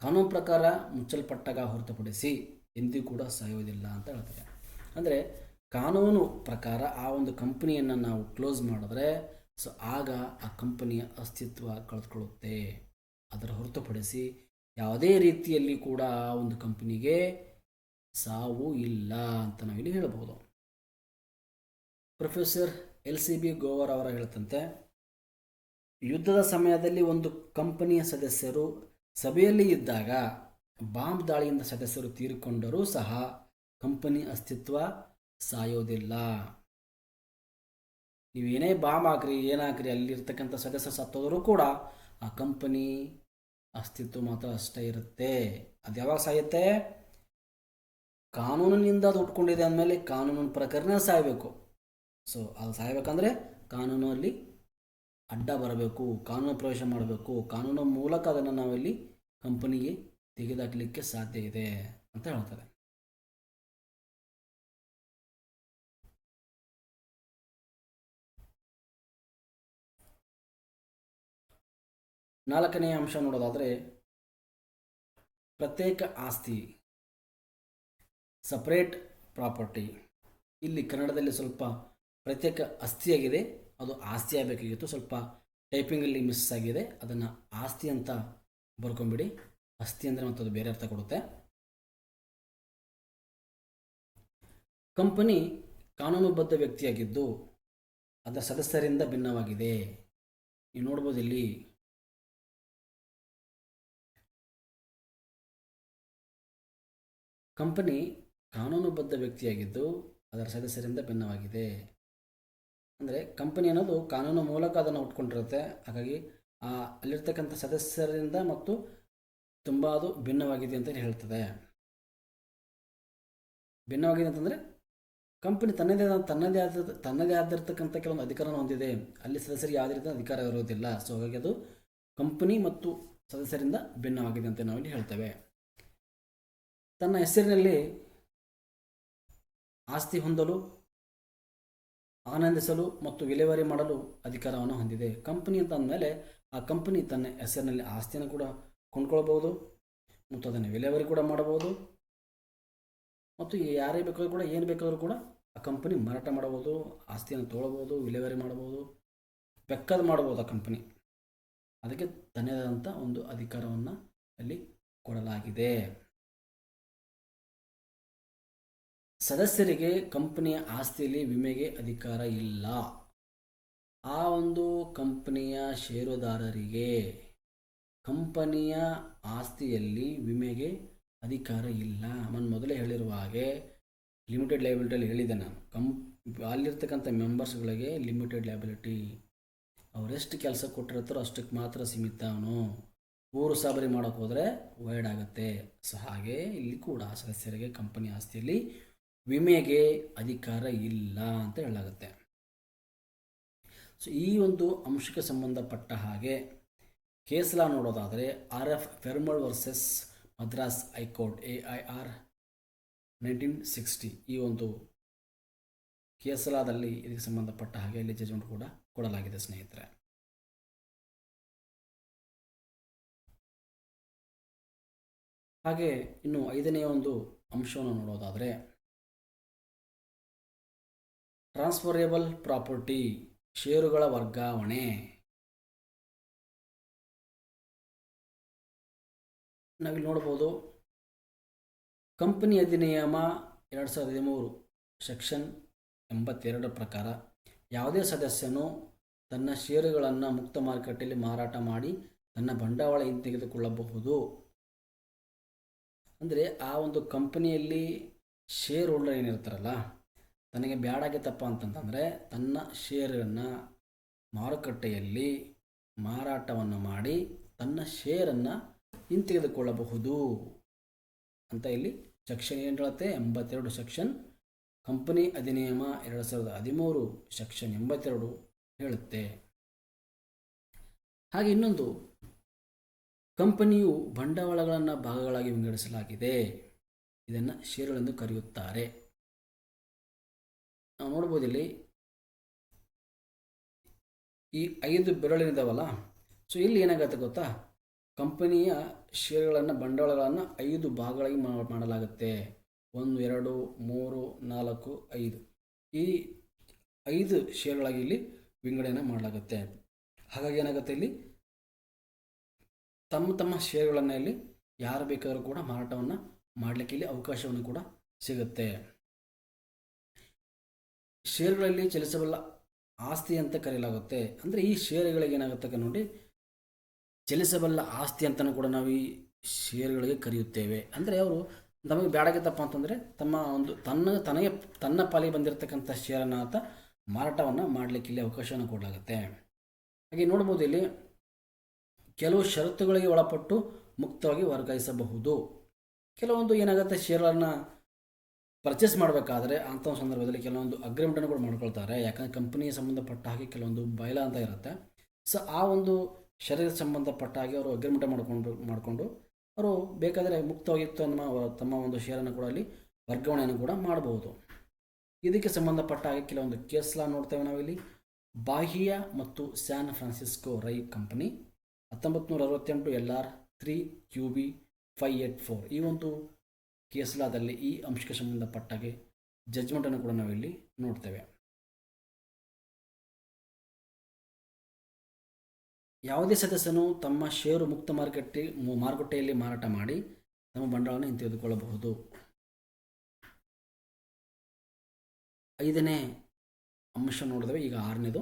ಕಾನೂನು ಪ್ರಕಾರ ಮುಚ್ಚಲ್ಪಟ್ಟಾಗ ಹೊರತುಪಡಿಸಿ ಎಂದಿಗೂ ಕೂಡ ಸಾಯೋದಿಲ್ಲ ಅಂತ ಹೇಳ್ತಾರೆ. ಅಂದರೆ ಕಾನೂನು ಪ್ರಕಾರ ಆ ಒಂದು ಕಂಪನಿಯನ್ನು ನಾವು ಕ್ಲೋಸ್ ಮಾಡಿದ್ರೆ ಸೊ ಆಗ ಆ ಕಂಪನಿಯ ಅಸ್ತಿತ್ವ ಕಳೆದುಕೊಳ್ಳುತ್ತೆ. ಅದರ ಹೊರತುಪಡಿಸಿ ಯಾವುದೇ ರೀತಿಯಲ್ಲಿ ಕೂಡ ಆ ಒಂದು ಕಂಪನಿಗೆ ಸಾವು ಇಲ್ಲ ಅಂತ ನಾವಿಲ್ಲಿ ಹೇಳಬಹುದು professor L C B Gower ಅವರ ಹೇಳ್ತಂತೆ ಯುದ್ಧದ ಸಮಯದಲ್ಲಿ ಒಂದು ಕಂಪನಿಯ ಸದಸ್ಯರು ಸಭೆಯಲ್ಲಿ ಇದ್ದಾಗ ಬಾಂಬ್ ದಾಳಿಯಿಂದ ಸದಸ್ಯರು ತೀರಿಕೊಂಡರೂ ಸಹ ಕಂಪನಿ ಅಸ್ತಿತ್ವ ಸಾಯೋದಿಲ್ಲ. ನೀವೇನೇ ಬಾಂಬ್ ಹಾಕ್ರಿ ಏನಾಕ್ರಿ ಅಲ್ಲಿರ್ತಕ್ಕಂಥ ಸದಸ್ಯ ಸತ್ತೋದರೂ ಕೂಡ ಆ ಕಂಪನಿ ಅಸ್ತಿತ್ವ ಮಾತ್ರ ಅಷ್ಟೇ ಇರುತ್ತೆ. ಅದು ಯಾವಾಗ ಸಾಯುತ್ತೆ? ಕಾನೂನಿನಿಂದ ಅದು ಉಟ್ಕೊಂಡಿದೆ ಅಂದಮೇಲೆ ಕಾನೂನಿನ ಪ್ರಕಾರನೇ ಸಾಯಬೇಕು. ಸೊ ಅದು ಸಾಯಬೇಕಂದ್ರೆ ಕಾನೂನು ಅಲ್ಲಿ ಅಡ್ಡ ಬರಬೇಕು, ಕಾನೂನು ಪ್ರವೇಶ ಮಾಡಬೇಕು, ಕಾನೂನು ಮೂಲಕ ಅದನ್ನು ನಾವಿಲ್ಲಿ ಕಂಪನಿಗೆ ತೆಗೆದಾಕಲಿಕ್ಕೆ ಸಾಧ್ಯ ಇದೆ ಅಂತ ಹೇಳ್ತಾರೆ. ನಾಲ್ಕನೆಯ ಅಂಶ ನೋಡೋದಾದರೆ ಪ್ರತ್ಯೇಕ ಆಸ್ತಿ ಸಪ್ರೇಟ್ ಪ್ರಾಪರ್ಟಿ ಇಲ್ಲಿ ಕನ್ನಡದಲ್ಲಿ ಸ್ವಲ್ಪ ಪ್ರತ್ಯೇಕ ಆಸ್ತಿಯಾಗಿದೆ. ಅದು ಆಸ್ತಿ ಆಗಬೇಕಾಗಿತ್ತು ಸ್ವಲ್ಪ ಟೈಪಿಂಗಲ್ಲಿ ಮಿಸ್ ಆಗಿದೆ. ಅದನ್ನು ಆಸ್ತಿ ಅಂತ ಬರ್ಕೊಂಬಿಡಿ. ಆಸ್ತಿ ಅಂದರೆ ಮತ್ತದು ಬೇರೆ ಅರ್ಥ ಕೊಡುತ್ತೆ. ಕಂಪನಿ ಕಾನೂನುಬದ್ಧ ವ್ಯಕ್ತಿಯಾಗಿದ್ದು ಅದರ ಸದಸ್ಯರಿಂದ ಭಿನ್ನವಾಗಿದೆ. ನೀವು ನೋಡ್ಬೋದು ಇಲ್ಲಿ. ಕಂಪನಿ ಕಾನೂನುಬದ್ಧ ವ್ಯಕ್ತಿಯಾಗಿದ್ದು ಅದರ ಸದಸ್ಯರಿಂದ ಭಿನ್ನವಾಗಿದೆ. ಅಂದರೆ ಕಂಪನಿ ಅನ್ನೋದು ಕಾನೂನು ಮೂಲಕ ಅದನ್ನು ಉಟ್ಕೊಂಡಿರುತ್ತೆ. ಹಾಗಾಗಿ ಆ ಅಲ್ಲಿರ್ತಕ್ಕಂಥ ಸದಸ್ಯರಿಂದ ಮತ್ತು ತುಂಬ ಅದು ಭಿನ್ನವಾಗಿದೆ ಅಂತ ಹೇಳ್ತದೆ. ಭಿನ್ನವಾಗಿದೆ ಅಂತಂದರೆ ಕಂಪನಿ ತನ್ನದೇ ತನ್ನದೇ ಆದ, ತನ್ನದೇ ಆಗಿರ್ತಕ್ಕಂಥ ಕೆಲವೊಂದು ಅಧಿಕಾರನ ಹೊಂದಿದೆ. ಅಲ್ಲಿ ಸದಸ್ಯರಿಗೆ ಯಾವುದೇ ರೀತಿಯ ಅಧಿಕಾರ ಇರುವುದಿಲ್ಲ. ಸೊ ಹಾಗಾಗಿ ಅದು ಕಂಪನಿ ಮತ್ತು ಸದಸ್ಯರಿಂದ ಭಿನ್ನವಾಗಿದೆ ಅಂತ ನಾವಿಲ್ಲಿ ಹೇಳ್ತೇವೆ. ತನ್ನ ಹೆಸರಿನಲ್ಲಿ ಆಸ್ತಿ ಹೊಂದಲು ಆನಂದಿಸಲು ಮತ್ತು ವಿಲೇವಾರಿ ಮಾಡಲು ಅಧಿಕಾರವನ್ನು ಹೊಂದಿದೆ. ಕಂಪನಿ ಅಂತ ಅಂದಮೇಲೆ ಆ ಕಂಪನಿ ತನ್ನ ಹೆಸರಿನಲ್ಲಿ ಆಸ್ತಿಯನ್ನು ಕೂಡ ಕೊಂಡ್ಕೊಳ್ಬೋದು ಮತ್ತು ಅದನ್ನು ವಿಲೇವಾರಿ ಕೂಡ ಮಾಡಬಹುದು. ಮತ್ತು ಯಾರೇ ಬೇಕಾದ್ರೂ ಕೂಡ, ಏನು ಬೇಕಾದರೂ ಕೂಡ ಆ ಕಂಪನಿ ಮಾರಾಟ ಮಾಡಬಹುದು, ಆಸ್ತಿಯನ್ನು ತೊಗೊಳ್ಬೋದು ವಿಲೇವಾರಿ ಮಾಡಬಹುದು, ಬೆಕ್ಕದ ಮಾಡ್ಬೋದು ಆ ಕಂಪನಿ. ಅದಕ್ಕೆ ತನ್ನದಾದಂಥ ಒಂದು ಅಧಿಕಾರವನ್ನು ಅಲ್ಲಿ ಕೊಡಲಾಗಿದೆ. ಸದಸ್ಯರಿಗೆ ಕಂಪನಿಯ ಆಸ್ತಿಯಲ್ಲಿ ವಿಮೆಗೆ ಅಧಿಕಾರ ಇಲ್ಲ. ಆ ಒಂದು ಕಂಪನಿಯ ಷೇರುದಾರರಿಗೆ ಕಂಪನಿಯ ಆಸ್ತಿಯಲ್ಲಿ ವಿಮೆಗೆ ಅಧಿಕಾರ ಇಲ್ಲ. ನಾನು ಮೊದಲೇ ಹೇಳಿರುವ ಹಾಗೆ ಲಿಮಿಟೆಡ್ ಲೈಬಿಲಿಟಿಯಲ್ಲಿ ಹೇಳಿದೆ ನಾನು. ಕಂ, ಅಲ್ಲಿರ್ತಕ್ಕಂಥ ಮೆಂಬರ್ಸ್ಗಳಿಗೆ ಲಿಮಿಟೆಡ್ ಲೈಬಿಲಿಟಿ ಅವರೆಷ್ಟು ಕೆಲಸ ಕೊಟ್ಟಿರ್ತಾರೋ ಅಷ್ಟಕ್ಕೆ ಮಾತ್ರ ಸೀಮಿತ ಅವನು. ಊರು ಸಾಬರಿ ಮಾಡೋಕೆ ಹೋದರೆ ವೈಡ್ ಆಗುತ್ತೆ. ಸೊ ಹಾಗೆ ಇಲ್ಲಿ ಕೂಡ ಸದಸ್ಯರಿಗೆ ಕಂಪನಿ ಆಸ್ತಿಯಲ್ಲಿ ವಿಮೆಗೆ ಅಧಿಕಾರ ಇಲ್ಲ ಅಂತ ಹೇಳಲಾಗುತ್ತೆ. ಸೊ ಈ ಒಂದು ಅಂಶಕ್ಕೆ ಸಂಬಂಧಪಟ್ಟ ಹಾಗೆ ಕೇಸ್ ಲಾ ನೋಡೋದಾದರೆ R F Perumal versus Madras high court A I R nineteen sixty ಈ ಒಂದು ಕೇಸಲಾದಲ್ಲಿ ಇದಕ್ಕೆ ಸಂಬಂಧಪಟ್ಟ ಹಾಗೆ ಇಲ್ಲಿ ಜಜ್ಮೆಂಟ್ ಕೂಡ ಕೊಡಲಾಗಿದೆ ಸ್ನೇಹಿತರೆ. ಹಾಗೆ ಇನ್ನು ಐದನೇ ಒಂದು ಅಂಶವನ್ನು ನೋಡೋದಾದರೆ ಟ್ರಾನ್ಸ್ಫರೇಬಲ್ ಪ್ರಾಪರ್ಟಿ, ಷೇರುಗಳ ವರ್ಗಾವಣೆ. ನಾವಿಲ್ಲಿ ನೋಡ್ಬೋದು ಕಂಪನಿ ಅಧಿನಿಯಮ ಎರಡು ಸಾವಿರದ ಹದಿಮೂರು, ಸೆಕ್ಷನ್ ಎಂಬತ್ತೆರಡರ ಪ್ರಕಾರ ಯಾವುದೇ ಸದಸ್ಯನು ತನ್ನ ಷೇರುಗಳನ್ನು ಮುಕ್ತ ಮಾರುಕಟ್ಟೆಯಲ್ಲಿ ಮಾರಾಟ ಮಾಡಿ ತನ್ನ ಬಂಡವಾಳ ಹಿಂತೆಗೆದುಕೊಳ್ಳಬಹುದು ಅಂದರೆ ಆ ಒಂದು ಕಂಪನಿಯಲ್ಲಿ ಶೇರ್ ಹೋಲ್ಡರ್ ಏನಿರ್ತಾರಲ್ಲ ತನಗೆ ಬ್ಯಾಡಾಗಿತ್ತಪ್ಪ ಅಂತಂತಂದರೆ ತನ್ನ ಶೇರನ್ನು ಮಾರುಕಟ್ಟೆಯಲ್ಲಿ ಮಾರಾಟವನ್ನು ಮಾಡಿ ತನ್ನ ಶೇರನ್ನು ಹಿಂತೆಗೆದುಕೊಳ್ಳಬಹುದು ಅಂತ ಇಲ್ಲಿ ಸೆಕ್ಷನ್ ಏನು ಹೇಳುತ್ತೆ? ಎಂಬತ್ತೆರಡು ಸೆಕ್ಷನ್. ಕಂಪನಿ ಅಧಿನಿಯಮ ಎರಡು ಸಾವಿರದ ಹದಿಮೂರು ಸೆಕ್ಷನ್ ಎಂಬತ್ತೆರಡು ಹೇಳುತ್ತೆ. ಹಾಗೆ ಇನ್ನೊಂದು, ಕಂಪನಿಯು ಬಂಡವಾಳಗಳನ್ನು ಭಾಗಗಳಾಗಿ ವಿಂಗಡಿಸಲಾಗಿದೆ. ಇದನ್ನು ಷೇರುಗಳೆಂದು ಕರೆಯುತ್ತಾರೆ. ನಾವು ನೋಡ್ಬೋದು ಇಲ್ಲಿ ಈ ಐದು ಬೆರಳಿನಿದಾವಲ್ಲ ಸೊ ಇಲ್ಲಿ ಏನಾಗುತ್ತೆ ಗೊತ್ತಾ? ಕಂಪನಿಯ ಶೇರ್ಗಳನ್ನು ಬಂಡವಾಳಗಳನ್ನು ಐದು ಭಾಗಗಳಾಗಿ ಮಾಡಲಾಗುತ್ತೆ. ಒಂದು, ಎರಡು, ಮೂರು, ನಾಲ್ಕು, ಐದು. ಈ ಐದು ಶೇರ್ಗಳಾಗಿ ಇಲ್ಲಿ ವಿಂಗಡಣೆ ಮಾಡಲಾಗುತ್ತೆ. ಹಾಗಾಗಿ ಏನಾಗುತ್ತೆ ಇಲ್ಲಿ? ತಮ್ಮ ತಮ್ಮ ಶೇರ್ಗಳನ್ನು ಇಲ್ಲಿ ಯಾರು ಬೇಕಾದರೂ ಕೂಡ ಮಾರಾಟವನ್ನು ಮಾಡಲಿಕ್ಕೆ ಇಲ್ಲಿ ಅವಕಾಶವನ್ನು ಕೂಡ ಸಿಗುತ್ತೆ. ಷೇರುಗಳಲ್ಲಿ ಚಲಿಸಬಲ್ಲ ಆಸ್ತಿ ಅಂತ ಕರೆಯಲಾಗುತ್ತೆ. ಅಂದರೆ ಈ ಷೇರುಗಳಿಗೆ ಏನಾಗುತ್ತೆ ನೋಡಿ, ಚಲಿಸಬಲ್ಲ ಆಸ್ತಿ ಅಂತಲೂ ಕೂಡ ನಾವು ಈ ಷೇರುಗಳಿಗೆ ಕರೆಯುತ್ತೇವೆ. ಅಂದರೆ ಅವರು ನಮಗೆ ಬೇಡಾಗಿತ್ತಪ್ಪ ಅಂತಂದರೆ ತಮ್ಮ ಒಂದು ತನ್ನ, ತನಗೆ, ತನ್ನ ಪಾಲಿಗೆ ಬಂದಿರತಕ್ಕಂಥ ಷೇರನ್ನು ಆತ ಮಾರಾಟವನ್ನು ಮಾಡಲಿಕ್ಕೆ ಇಲ್ಲಿ ಅವಕಾಶವನ್ನು ಕೊಡಲಾಗುತ್ತೆ. ಹಾಗೆ ನೋಡ್ಬೋದು ಇಲ್ಲಿ ಕೆಲವು ಷರತ್ತುಗಳಿಗೆ ಒಳಪಟ್ಟು ಮುಕ್ತವಾಗಿ ವರ್ಗಾಯಿಸಬಹುದು. ಕೆಲವೊಂದು ಏನಾಗುತ್ತೆ ಶೇರ್ಗಳನ್ನು ಪರ್ಚೇಸ್ ಮಾಡಬೇಕಾದ್ರೆ ಅಂಥ ಸಂದರ್ಭದಲ್ಲಿ ಕೆಲವೊಂದು ಅಗ್ರಿಮೆಂಟನ್ನು ಕೂಡ ಮಾಡ್ಕೊಳ್ತಾರೆ. ಯಾಕಂದರೆ ಕಂಪ್ನಿಗೆ ಸಂಬಂಧಪಟ್ಟ ಹಾಗೆ ಕೆಲವೊಂದು ಬಯಲ ಅಂತ ಇರುತ್ತೆ. ಸೊ ಆ ಒಂದು ಶರೀರ ಸಂಬಂಧಪಟ್ಟ ಹಾಗೆ ಅವರು ಅಗ್ರಿಮೆಂಟ್ ಮಾಡಿಕೊಂಡು ಮಾಡಿಕೊಂಡು ಅವರು ಬೇಕಾದರೆ ಮುಕ್ತವಾಗಿ ತಮ್ಮ ತಮ್ಮ ಒಂದು ಶೇರನ್ನು ಕೂಡ ಅಲ್ಲಿ ವರ್ಗಾವಣೆಯನ್ನು ಕೂಡ ಮಾಡಬಹುದು ಇದಕ್ಕೆ ಸಂಬಂಧಪಟ್ಟ ಹಾಗೆ ಕೆಲವೊಂದು ಕೇಸ್ಲಾ ನೋಡ್ತೇವೆ ನಾವಿಲ್ಲಿ. ಬಾಹಿಯ ಮತ್ತು ಸ್ಯಾನ್ ಫ್ರಾನ್ಸಿಸ್ಕೋ ರೈ ಕಂಪನಿ ಹತ್ತೊಂಬತ್ತು ನೂರ ಅರವತ್ತೆಂಟು L R three Q B five eight four ಈ ಒಂದು ಕೇಸ್ ಲಾದಲ್ಲಿ ಈ ಅಂಶಕ್ಕೆ ಸಂಬಂಧಪಟ್ಟಾಗೆ ಜಜ್ಮೆಂಟನ್ನು ಕೂಡ ನಾವಿಲ್ಲಿ ನೋಡ್ತೇವೆ. ಯಾವುದೇ ಸದಸ್ಯನು ತಮ್ಮ ಷೇರು ಮುಕ್ತ ಮಾರುಕಟ್ಟೆ, ಮಾರುಕಟ್ಟೆಯಲ್ಲಿ ಮಾರಾಟ ಮಾಡಿ ತಮ್ಮ ಬಂಡವಾಳವನ್ನು ಹಿಂತೆಗೆದುಕೊಳ್ಳಬಹುದು. ಐದನೇ ಅಂಶ ನೋಡಿದ್ರೆ ಈಗ ಆರನೇದು.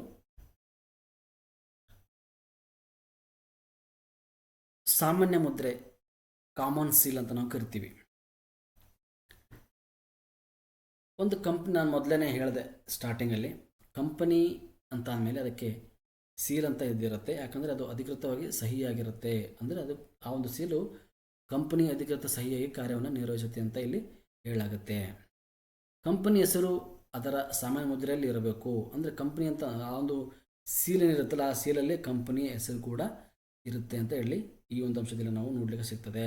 ಸಾಮಾನ್ಯ ಮುದ್ರೆ ಕಾಮನ್ ಸೀಲ್ ಅಂತ ನಾವು ಕರಿತೀವಿ. ಒಂದು ಕಂಪ್ನಿ ನಾನು ಮೊದಲೇ ಹೇಳಿದೆ ಸ್ಟಾರ್ಟಿಂಗಲ್ಲಿ, ಕಂಪನಿ ಅಂತ ಅಂದಮೇಲೆ ಅದಕ್ಕೆ ಸೀಲ್ ಅಂತ ಇದ್ದಿರುತ್ತೆ. ಯಾಕಂದರೆ ಅದು ಅಧಿಕೃತವಾಗಿ ಸಹಿಯಾಗಿರುತ್ತೆ. ಅಂದರೆ ಅದು, ಆ ಒಂದು ಸೀಲು ಕಂಪನಿ ಅಧಿಕೃತ ಸಹಿಯಾಗಿ ಕಾರ್ಯವನ್ನು ನಿರ್ವಹಿಸುತ್ತೆ ಅಂತ ಇಲ್ಲಿ ಹೇಳಾಗುತ್ತೆ. ಕಂಪನಿ ಹೆಸರು ಅದರ ಸಾಮಾನ್ಯ ಮುದ್ರೆಯಲ್ಲಿ ಇರಬೇಕು. ಅಂದರೆ ಕಂಪನಿ ಅಂತ, ಆ ಒಂದು ಸೀಲ್ ಏನಿರುತ್ತಲ್ಲ, ಆ ಸೀಲಲ್ಲಿ ಕಂಪನಿಯ ಹೆಸರು ಕೂಡ ಇರುತ್ತೆ ಅಂತ ಹೇಳಿ ಈ ಒಂದು ಅಂಶದಲ್ಲಿ ನಾವು ನೋಡಲಿಕ್ಕೆ ಸಿಗ್ತದೆ.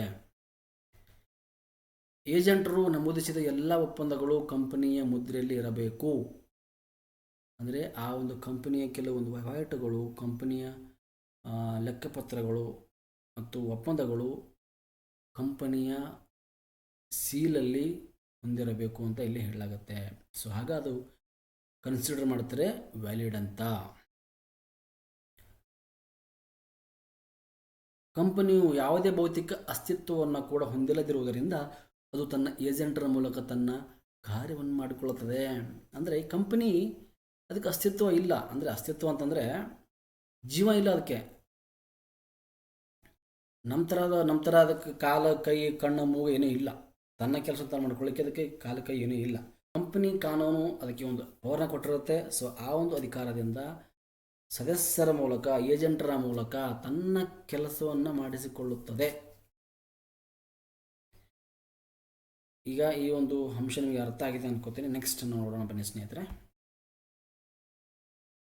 ಏಜೆಂಟರು ನಮೂದಿಸಿದ ಎಲ್ಲ ಒಪ್ಪಂದಗಳು ಕಂಪನಿಯ ಮುದ್ರೆಯಲ್ಲಿ ಇರಬೇಕು. ಅಂದರೆ ಆ ಒಂದು ಕಂಪನಿಯ ಕೆಲವೊಂದು ವಹಿವಾಟುಗಳು, ಕಂಪನಿಯ ಲೆಕ್ಕಪತ್ರಗಳು ಮತ್ತು ಒಪ್ಪಂದಗಳು ಕಂಪನಿಯ ಸೀಲಲ್ಲಿ ಹೊಂದಿರಬೇಕು ಅಂತ ಇಲ್ಲಿ ಹೇಳಲಾಗುತ್ತೆ. ಸೊ ಹಾಗ ಅದು ಕನ್ಸಿಡರ್ ಮಾಡ್ತಾರೆ ವ್ಯಾಲಿಡ್ ಅಂತ. ಕಂಪನಿಯು ಯಾವುದೇ ಭೌತಿಕ ಅಸ್ತಿತ್ವವನ್ನು ಕೂಡ ಹೊಂದಿಲ್ಲದಿರುವುದರಿಂದ ಅದು ತನ್ನ ಏಜೆಂಟರ ಮೂಲಕ ತನ್ನ ಕಾರ್ಯವನ್ನು ಮಾಡಿಕೊಳ್ಳುತ್ತದೆ. ಅಂದರೆ ಕಂಪನಿ ಅದಕ್ಕೆ ಅಸ್ತಿತ್ವ ಇಲ್ಲ. ಅಂದರೆ ಅಸ್ತಿತ್ವ ಅಂತಂದರೆ ಜೀವ ಇಲ್ಲ ಅದಕ್ಕೆ. ನಮ್ಮ ಥರದ ನಮ್ಮ ಥರ ಅದಕ್ಕೆ ಕಾಲ, ಕೈ, ಕಣ್ಣು, ಮೂಗು ಏನೂ ಇಲ್ಲ. ತನ್ನ ಕೆಲಸ ತಾನು ಮಾಡ್ಕೊಳ್ಳಿಕ್ಕೆ ಅದಕ್ಕೆ ಕಾಲ, ಕೈ ಏನೂ ಇಲ್ಲ. ಕಂಪನಿ ಕಾನೂನು ಅದಕ್ಕೆ ಒಂದು ಪವರ್ನ ಕೊಟ್ಟಿರುತ್ತೆ. ಸೊ ಆ ಒಂದು ಅಧಿಕಾರದಿಂದ ಸದಸ್ಯರ ಮೂಲಕ, ಏಜೆಂಟರ ಮೂಲಕ ತನ್ನ ಕೆಲಸವನ್ನು ಮಾಡಿಸಿಕೊಳ್ಳುತ್ತದೆ. ಈಗ ಈ ಒಂದು ಅಂಶ ನಿಮಗೆ ಅರ್ಥ ಆಗಿದೆ ಅನ್ಕೋತೀನಿ. ನೆಕ್ಸ್ಟ್ ನೋಡೋಣ ಬನ್ನಿ ಸ್ನೇಹಿತರೆ.